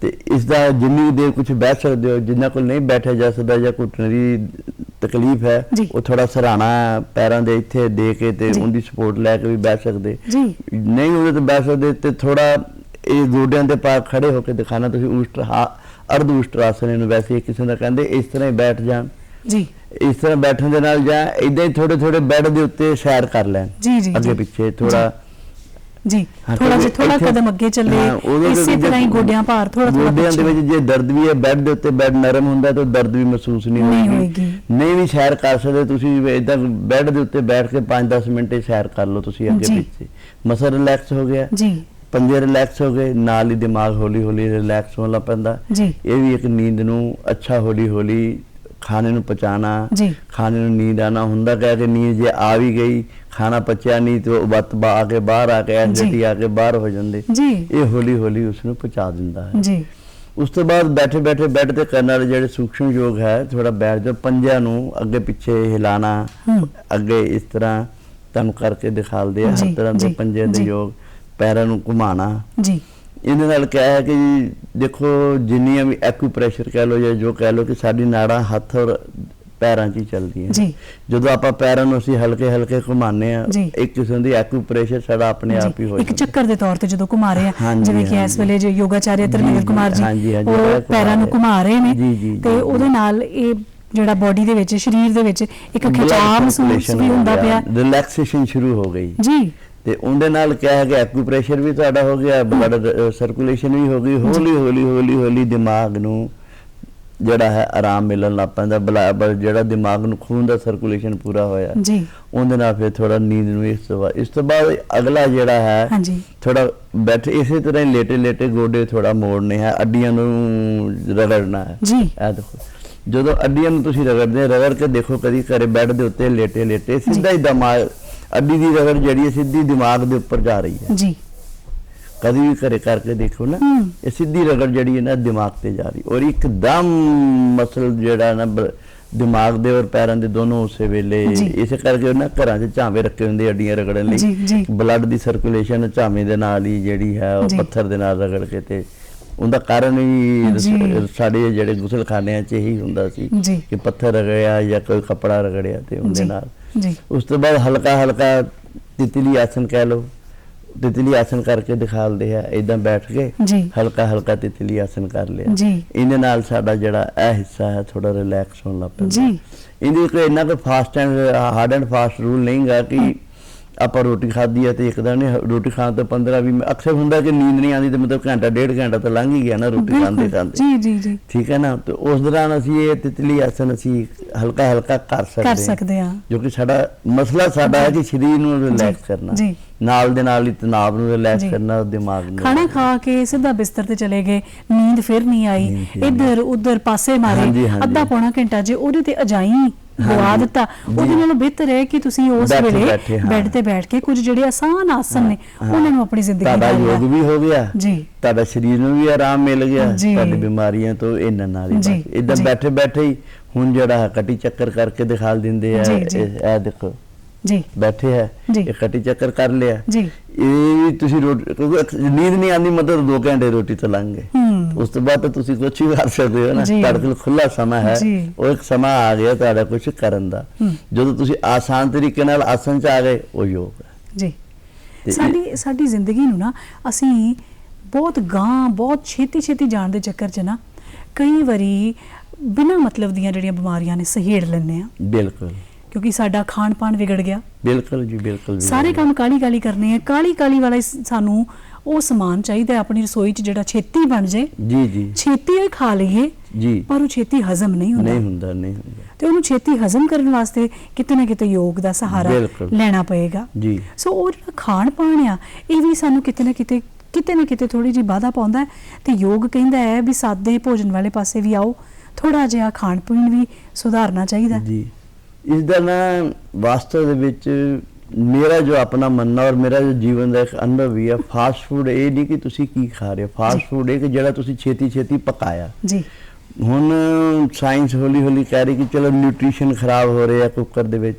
S2: ਤੇ ਇਸ ਦਾ ਜਿੰਨੀ ਦੇਰ ਕੁਝ ਬੈਠ ਸਕਦੇ ਹੋ ਜਿੰਨਾ ਕੋਲ ਨਹੀਂ ਬੈਠਿਆ ਜਾ ਸਕਦਾ ਜਾਂ ਘੁੱਟਣ ਦੀ ਤਕਲੀਫ ਹੈ
S1: ਜੀ।
S2: ਉਹ ਥੋੜਾ ਸਰਾਣਾ ਪੈਰਾਂ ਦੇ ਇੱਥੇ ਦੇ ਕੇ ਤੇ
S1: ਜੀ।
S2: ਉਹਦੀ ਸਪੋਰਟ ਲੈ ਕੇ ਵੀ ਬੈਠ ਸਕਦੇ।
S1: ਜੀ।
S2: ਨਹੀਂ ਉਹਦੇ ਤੇ ਬੈਠ ਸਕਦੇ ਤੇ ਥੋੜਾ ਇਹ ਗੋਡਿਆਂ ਦੇ ਪਾਰ ਖੜੇ ਹੋ ਕੇ ਦਿਖਾਣਾ। ਤੁਸੀਂ ਉਸ਼ਟਰ ਅਰਧ ਉਸ਼ਟਰ ਆਸਨ ਇਹਨੂੰ ਵੈਸੇ ਕਿਸੇ ਦਾ ਕਹਿੰਦੇ ਇਸ ਤਰ੍ਹਾਂ ਹੀ ਬੈਠ ਜਾਣ।
S1: ਜੀ।
S2: ਇਸ ਤਰ੍ਹਾਂ ਬੈਠਣ ਦੇ ਨਾਲ ਜਾਂ ਇਦਾਂ ਹੀ ਥੋੜੇ ਥੋੜੇ ਬੈੱਡ ਦੇ ਉੱਤੇ ਸੈਰ ਕਰ ਲੈਣ।
S1: ਜੀ ਜੀ
S2: ਅੱਗੇ
S1: ਜੀ।
S2: ਪਿੱਛੇ ਥੋੜਾ
S1: ਜੀ
S2: ਹਾਂ,
S1: ਥੋੜਾ ਜਿਹਾ ਥੋੜਾ
S2: ਇੱਥੇ-
S1: ਕਦਮ ਅੱਗੇ ਚੱਲੇ
S2: ਉਹਦੇ
S1: ਇਸੇ
S2: ਵਿੱਚ
S1: ਤਰ੍ਹਾਂ ਹੀ ਗੋਡਿਆਂ ਭਾਰ ਥੋੜਾ ਥੋੜਾ
S2: ਗੋਡਿਆਂ ਦੇ। ਵਿੱਚ ਜੇ ਦਰਦ ਵੀ ਹੈ ਬੈੱਡ ਦੇ ਉੱਤੇ ਬੈੱਡ ਨਰਮ ਹੁੰਦਾ ਤਾਂ ਦਰਦ ਵੀ ਮਹਿਸੂਸ ਨਹੀਂ
S1: ਨਹੀਂ
S2: ਹੋਏਗੀ
S1: ਹੋਏਗੀ।
S2: ਨਹੀਂ ਵੀ ਸੈਰ ਕਰ ਸਕਦੇ ਤੁਸੀਂ ਇਦਾਂ ਬੈੱਡ ਦੇ ਉੱਤੇ ਬੈਠ ਕੇ 5-10 ਮਿੰਟ ਹੀ ਸੈਰ ਕਰ ਲਓ ਤੁਸੀਂ ਅੱਗੇ
S1: ਜੀ।
S2: ਪਿੱਛੇ ਮਸਲ ਰਿਲੈਕਸ ਹੋ ਗਿਆ
S1: ਜੀ
S2: ਪੰਜੇ ਰਿਲੈਕਸ ਹੋ ਗਏ ਨਾਲ ਹੀ ਦਿਮਾਗ ਹੌਲੀ ਹੌਲੀ ਰਿਲੈਕਸ ਹੋਣ ਲੱਗ ਪੈਂਦਾ
S1: ਜੀ
S2: ਇਹ ਵੀ ਇੱਕ ਨੀਂਦ ਨੂੰ ਅੱਛਾ ਹੌਲੀ ਹੌਲੀ ਖਾਣੇ ਨੂੰ ਪਚਾਣਾ। ਖਾਣੇ ਨੂੰ ਨੀਂਦ ਆਣਾ ਹੁੰਦਾ ਕਹਿ ਕਿ ਨੀਂਦ ਜੇ ਆ ਵੀ ਗਈ ਖਾਣਾ ਪਚਿਆ ਨਹੀਂ ਤੇ ਉਹ ਵੱਤ ਬਾ ਕੇ ਬਾਹਰ ਆ ਕੇ ਐਸਿਡਿਟੀ ਆ ਕੇ ਬਾਹਰ ਹੋ ਜਾਂਦੇ।
S1: ਜੀ।
S2: ਇਹ ਹੌਲੀ ਹੌਲੀ ਉਸ ਨੂੰ ਪਚਾ ਦਿੰਦਾ ਹੈ।
S1: ਜੀ।
S2: ਉਸ ਤੋਂ ਬਾਅਦ ਬੈਠੇ ਬੈਠੇ ਬੈੱਡ ਤੇ ਕਰਨ ਵਾਲੇ ਜਿਹੜੇ ਸੂਖਸ਼ਮ ਯੋਗ ਹੈ ਥੋੜਾ ਬੈਠ ਜਾ ਪੰਜਿਆਂ ਨੂੰ ਅੱਗੇ ਪਿੱਛੇ ਹਿਲਾਣਾ। ਅੱਗੇ ਇਸ ਤਰ੍ਹਾਂ ਤੁਹਾਨੂੰ ਕਰਕੇ ਦਿਖਾਲਦੇ ਆ ਹਰ ਤਰ੍ਹਾਂ ਦੇ ਪੰਜੇ ਦੇ। ਯੋਗ ਪੈਰਾਂ ਨੂੰ ਘੁਮਾਣਾ।
S1: ਜੀ।
S2: ਇਹਦੇ ਨਾਲ ਕਿਹਾ ਹੈ ਕਿ ਦੇਖੋ ਜਿੰਨੀਆਂ ਵੀ ਐਕੂਪ੍ਰੈਸ਼ਰ ਕਹਿ ਲਓ ਜਾਂ ਜੋ ਕਹਿ ਲਓ ਕਿ ਸਾਡੀ ਨਾੜਾਂ ਹੱਥ ਔਰ ਪੈਰਾਂ 'ਚ ਹੀ ਚੱਲਦੀਆਂ
S1: ਜੀ।
S2: ਜਦੋਂ ਆਪਾਂ ਪੈਰਾਂ ਨੂੰ ਅਸੀਂ ਹਲਕੇ ਹਲਕੇ ਘੁਮਾਉਂਦੇ ਆ। ਇੱਕ ਕਿਸਮ ਦੀ ਐਕੂਪ੍ਰੈਸ਼ਰ ਸਾਡਾ ਆਪਣੇ ਆਪ ਹੀ ਹੋ
S1: ਇੱਕ
S2: ਜਾਂਦਾ
S1: ਚੱਕਰ ਦੇ ਤੌਰ ਤੇ ਜਦੋਂ ਘੁਮਾ ਰਹੇ ਆ ਜਿਵੇਂ ਕਿ ਇਸ। ਵੇਲੇ ਜੇ ਯੋਗਾਚਾਰਿਆ
S2: ਜੀ,
S1: ਕੁਮਾਰ ਜੀ ਉਹ ਪੈਰਾਂ ਨੂੰ। ਘੁਮਾ ਰਹੇ ਨੇ ਤੇ ਉਹਦੇ। ਨਾਲ ਇਹ ਜਿਹੜਾ ਬਾਡੀ ਦੇ ਵਿੱਚ ਸਰੀਰ ਦੇ ਵਿੱਚ ਇੱਕ ਖਿਚਾਵ ਮਹਿਸੂਸ ਵੀ ਹੁੰਦਾ ਪਿਆ
S2: ਰਿਲੈਕਸੇਸ਼ਨ ਸ਼ੁਰੂ ਹੋ ਗਈ
S1: ਜੀ
S2: ਤੇ ਉਹਦੇ ਨਾਲ ਕਿਹਾ ਹੈ ਕਿ ਐਕੂਪ੍ਰੈਸ਼ਰ ਵੀ ਤੁਹਾਡਾ ਹੋ ਗਿਆ ਬਲੱਡ ਸਰਕੂਲੇਸ਼ਨ ਵੀ ਹੋ ਗਈ ਹੌਲੀ ਹੌਲੀ ਹੌਲੀ ਹੌਲੀ ਦਿਮਾਗ ਨੂੰ ਜਿਹੜਾ ਹੈ ਆਰਾਮ ਮਿਲਣ ਲੱਗ ਪੈਂਦਾ ਬਲਾ- ਜਿਹੜਾ ਦਿਮਾਗ ਨੂੰ ਖੂਨ ਦਾ ਸਰਕੂਲੇਸ਼ਨ ਪੂਰਾ ਹੋਇਆ।
S1: ਜੀ।
S2: ਉਹਦੇ ਨਾਲ ਫਿਰ ਥੋੜਾ ਨੀਂਦ ਨੂੰ ਇਸ ਤੋਂ ਬਾਅਦ ਇਸ ਤੋਂ ਬਾਅਦ ਅਗਲਾ ਜਿਹੜਾ ਹੈ
S1: ਹਾਂਜੀ।
S2: ਥੋੜਾ ਬੈਠੇ ਇਸੇ ਤਰ੍ਹਾਂ ਲੇਟੇ ਲੇਟੇ ਗੋਡੇ ਥੋੜਾ ਮੋੜਨੇ ਹੈ ਅੱਡੀਆਂ ਨੂੰ ਰਗੜਨਾ ਹੈ।
S1: ਜੀ।
S2: ਇਹ ਦੇਖੋ ਜਦੋਂ ਅੱਡੀਆਂ ਨੂੰ ਤੁਸੀਂ ਰਗੜਦੇ ਹੋ, ਰਗੜ ਕੇ ਦੇਖੋ ਕਦੀ ਘਰੇ ਬੈੱਡ ਦੇ ਉੱਤੇ ਲੇਟੇ ਲੇਟੇ ਸਿੱਧਾ ਹੀ ਦਿਮਾਗ ਅੱਡੀ ਦੀ ਰਗੜ ਜਿਹੜੀ ਹੈ ਸਿੱਧੀ ਦਿਮਾਗ ਦੇ ਉੱਪਰ ਜਾ ਰਹੀ ਹੈ
S1: ਜੀ
S2: ਕਦੀ ਵੀ ਘਰੇ ਕਰਕੇ ਦੇਖੋ ਨਾ
S1: ਹੂੰ।
S2: ਇਹ ਸਿੱਧੀ ਰਗੜ ਜਿਹੜੀ ਹੈ ਨਾ ਦਿਮਾਗ ਤੇ ਜਾ ਰਹੀ ਔਰ ਇੱਕਦਮ ਮਸਲ ਜਿਹੜਾ ਨਾ ਦਿਮਾਗ ਦੇ ਔਰ ਪੈਰਾਂ ਦੇ ਦੋਨੋਂ ਉਸੇ ਵੇਲੇ। ਇਸੇ ਕਰਕੇ ਉਹਨਾਂ ਘਰਾਂ 'ਚ ਝਾਵੇਂ ਰੱਖੇ ਹੁੰਦੇ ਅੱਡੀਆਂ ਰਗੜਨ ਲਈ। ਬਲੱਡ ਦੀ ਸਰਕੂਲੇਸ਼ਨ ਝਾਵੇਂ ਦੇ ਨਾਲ ਹੀ ਜਿਹੜੀ ਹੈ ਉਹ। ਪੱਥਰ ਦੇ ਨਾਲ ਰਗੜ ਕੇ ਤੇ ਉਹਦਾ ਕਾਰਨ ਹੀ। ਸਾਡੇ ਜਿਹੜੇ ਗੁਸਲਖਾਨਿਆਂ 'ਚ ਇਹੀ ਹੁੰਦਾ ਸੀ। ਕਿ ਪੱਥਰ ਰਗੜਿਆ ਜਾਂ ਕੋਈ ਕਪੜਾ ਰਗੜਿਆ ਤੇ ਉਹਦੇ ਨਾਲ
S1: ਜੀ
S2: ਉਸ ਤੋਂ ਬਾਅਦ ਹਲਕਾ ਹਲਕਾ ਤਿਤਲੀ ਆਸਨ ਕਹਿ ਲਓ ਤਿਤਲੀ ਆਸਨ ਕਰਕੇ ਦਿਖਾਲਦੇ ਆ ਇਦਾਂ ਬੈਠ ਕੇ। ਹਲਕਾ ਹਲਕਾ ਤਿਤਲੀ ਆਸਨ ਕਰ ਲਿਆ
S1: ਜੀ।
S2: ਇਹਦੇ ਨਾਲ ਸਾਡਾ ਜਿਹੜਾ ਇਹ ਹਿੱਸਾ ਹੈ ਥੋੜਾ ਰਿਲੈਕਸ ਹੋਣ ਲੱਗ ਪੈਂਦਾ
S1: ਜੀ।
S2: ਇਹਦੇ ਕੋਈ ਇੰਨਾ ਕੋਈ fast and hard and fast rule ਨਹੀਂਗਾ ਕਿ ਆਪਾਂ ਰੋਟੀ ਖਾਧੀ ਹੈ ਤੇ ਇੱਕਦਮ ਨੇ ਰੋਟੀ ਖਾਣ ਤੋਂ 15 20 ਮਿੰਟ ਅਕਸਰ ਹੁੰਦਾ ਕਿ ਨੀਂਦ ਨਹੀਂ ਆਉਂਦੀ ਤੇ ਮਤਲਬ ਘੰਟਾ ਡੇਢ ਘੰਟਾ ਤਾਂ ਲੰਘ ਹੀ ਗਿਆ ਨਾ ਰੋਟੀ ਖਾਂਦੇ ਖਾਂਦੇ।
S1: ਜੀ ਜੀ ਜੀ।
S2: ਠੀਕ ਹੈ ਨਾ? ਤੇ ਉਸ ਦੌਰਾਨ ਅਸੀਂ ਇਹ ਤਿਤਲੀ ਆਸਨ ਅਸੀਂ ਹਲਕਾ ਹਲਕਾ ਕਰ ਸਕਦੇ
S1: ਕਰ ਸਕਦੇ ਆ
S2: ਜੋ ਕਿ ਸਾਡਾ ਮਸਲਾ ਸਾਡਾ ਹੈ ਕਿ ਸਰੀਰ ਨੂੰ ਰਿਲੈਕਸ ਕਰਨਾ।
S1: ਜੀ।
S2: ਨਾਲ ਦੇ ਨਾਲ ਹੀ ਤਣਾਅ ਨੂੰ ਰਿਲੈਕਸ। ਕਰਨਾ ਦਿਮਾਗ ਨੂੰ
S1: ਖਾਣਾ ਖਾ ਕੇ ਸਿੱਧਾ ਬਿਸਤਰ ਤੇ ਚਲੇ ਗਏ ਨੀਂਦ ਫਿਰ ਨਹੀਂ ਆਈ। ਇੱਧਰ ਉੱਧਰ ਪਾਸੇ ਮਾਰੇ। ਅੱਧਾ ਪੌਣਾ ਘੰਟਾ ਜੇ ਉਹਦੇ ਤੇ ਅਜਾਈ। ਗਵਾ। ਦਿੱਤਾ ਉਹਦੇ ਨਾਲੋਂ ਬਿਹਤਰ ਹੈ ਕਿ ਤੁਸੀਂ ਉਸ
S2: ਬੈਠੇ-
S1: ਵੇਲੇ
S2: ਬੈਠੇ, ਹਾਂ।
S1: ਬੈੱਡ ਤੇ ਬੈਠ ਕੇ ਕੁਝ ਜਿਹੜੇ ਆਸਾਨ ਆਸਨ ਨੇ ਉਹਨਾਂ ਨੂੰ ਆਪਣੀ ਜ਼ਿੰਦਗੀ
S2: ਤੁਹਾਡਾ
S1: ਦਾ
S2: ਯੋਗ ਵੀ ਹੋ ਗਿਆ
S1: ਜੀ
S2: ਤੁਹਾਡਾ ਸਰੀਰ ਨੂੰ ਵੀ ਆਰਾਮ ਮਿਲ ਗਿਆ
S1: ਜੀ।
S2: ਤੁਹਾਡੀ ਬਿਮਾਰੀਆਂ ਤੋਂ ਇਹਨਾਂ ਨਾਲ ਹੀ
S1: ਜੀ,
S2: ਇਦਾਂ
S1: ਜੀ।
S2: ਬੈਠੇ ਬੈਠੇ ਹੀ ਹੁਣ ਜਿਹੜਾ ਕਟੀ ਚੱਕਰ ਕਰਕੇ ਦਿਖਾ ਦਿੰਦੇ ਆ
S1: ਜੀ, ਜੀ।
S2: ਇਹ ਇਹ ਦੇਖੋ
S1: ਜੀ।
S2: ਬੈਠੇ ਹੈ। ਕਟੀ ਚੱਕਰ ਕਰ ਲਿਆ।
S1: ਜੀ।
S2: ਇਹ ਵੀ ਤੁਸੀਂ ਰੋਟੀ ਨੀਂਦ ਨਹੀਂ ਆਉਂਦੀ ਮਤਲਬ 2 ਘੰਟੇ ਰੋਟੀ ਤੋਂ ਲੰਘ ਗਏ।
S1: ਹੂੰ।
S2: ਉਸ ਤੋਂ ਬਾਅਦ ਤਾਂ ਤੁਸੀਂ ਕੁਝ ਵੀ ਕਰ ਸਕਦੇ ਹੋ ਨਾ। ਤੁਹਾਡੇ ਕੋਲ ਖੁੱਲਾ ਸਮਾਂ ਹੈ। ਉਹ ਇੱਕ ਸਮਾਂ ਆ ਗਿਆ ਤੁਹਾਡਾ ਕੁਝ ਕਰਨ ਦਾ। ਜਦੋਂ ਤੁਸੀਂ ਆਸਾਨ ਤਰੀਕੇ ਨਾਲ ਆਸਨ ਚ ਆ ਗਏ ਉਹ ਯੋਗ ਹੈ।
S1: ਜੀ। ਸਾਡੀ ਸਾਡੀ ਜ਼ਿੰਦਗੀ ਨੂੰ ਨਾ ਅਸੀਂ ਬਹੁਤ ਗਾਂ ਬਹੁਤ ਛੇਤੀ ਛੇਤੀ ਜਾਣ ਦੇ ਚੱਕਰ 'ਚ ਨਾ ਕਈ ਵਾਰੀ ਬਿਨਾਂ ਮਤਲਬ ਦੀਆਂ ਜਿਹੜੀਆਂ ਬਿਮਾਰੀਆਂ ਨੇ ਸਹੇੜ ਲੈਂਦੇ ਆ
S2: ਬਿਲਕੁਲ।
S1: ਕਿਉਂਕਿ ਸਾਡਾ ਖਾਣ ਪਾਣ ਵਿਗੜ ਗਿਆ।
S2: ਬਿਲਕੁਲ ਜੀ ਬਿਲਕੁਲ ਜੀ।
S1: ਸਾਰੇ ਕੰਮ ਕਾਲੀ ਕਾਲੀ ਕਰਨੇ ਆ। ਕਾਲੀ ਕਾਲੀ ਵਾਲਾ ਸਾਨੂੰ ਉਹ ਸਮਾਨ ਚਾਹੀਦਾ ਆਪਣੀ ਰਸੋਈ 'ਚ ਜਿਹੜਾ ਛੇਤੀ ਬਣ ਜੇ
S2: ਜੀ ਜੀ।
S1: ਛੇਤੀ ਹੀ ਖਾ ਲਈਏ
S2: ਜੀ।
S1: ਪਰ ਉਹ ਛੇਤੀ ਹਜ਼ਮ ਨਹੀਂ ਹੁੰਦਾ।
S2: ਨਹੀਂ ਹੁੰਦਾ ਨਹੀਂ ਹੁੰਦਾ।
S1: ਤੇ ਉਹਨੂੰ ਛੇਤੀ ਹਜ਼ਮ ਕਰਨ ਵਾਸਤੇ ਕਿਤੇ ਨਾ ਕਿਤੇ ਯੋਗ ਦਾ ਸਹਾਰਾ। ਲੈਣਾ ਪਏਗਾ।
S2: ਜੀ।
S1: ਸੋ ਉਹ ਜਿਹੜਾ ਖਾਣ ਪਾਣ ਆ ਇਹ ਵੀ ਸਾਨੂੰ ਕਿਤੇ ਨਾ ਕਿਤੇ ਕਿਤੇ ਨਾ ਕਿਤੇ ਥੋੜੀ ਜਿਹੀ ਬਾਧਾ ਪਾਉਂਦਾ ਤੇ ਯੋਗ ਕਹਿੰਦਾ ਹੈ ਵੀ ਸਾਦੇ ਭੋਜਨ ਵਾਲੇ ਪਾਸੇ ਵੀ ਆਓ। ਥੋੜਾ ਜਿਹਾ ਖਾਣ ਪੀਣ ਵੀ ਸੁਧਾਰਨਾ ਚਾਹੀਦਾ।
S2: ਜੀ। ਇਸ ਦਾ ਨਾ ਵਾਸਤਵ ਦੇ ਵਿੱਚ ਮੇਰਾ ਜੋ ਆਪਣਾ ਮੰਨਣਾ ਔਰ ਮੇਰਾ ਜੋ ਜੀਵਨ ਦਾ ਇੱਕ ਅਨੁਭਵ ਵੀ ਹੈ ਫਾਸਟ ਫੂਡ ਇਹ ਨਹੀਂ ਕਿ ਤੁਸੀਂ ਕੀ ਖਾ ਰਹੇ ਹੋ। ਫਾਸਟ ਫੂਡ ਇਹ ਕਿ ਜਿਹੜਾ ਤੁਸੀਂ ਛੇਤੀ ਛੇਤੀ ਪਕਾਇਆ।
S1: ਜੀ।
S2: ਹੁਣ ਸਾਇੰਸ ਹੌਲੀ ਹੌਲੀ ਕਹਿ ਰਹੀ ਕਿ ਚਲੋ ਨਿਊਟ੍ਰੀਸ਼ਨ ਖਰਾਬ ਹੋ ਰਿਹਾ ਕੁੱਕਰ ਦੇ ਵਿੱਚ।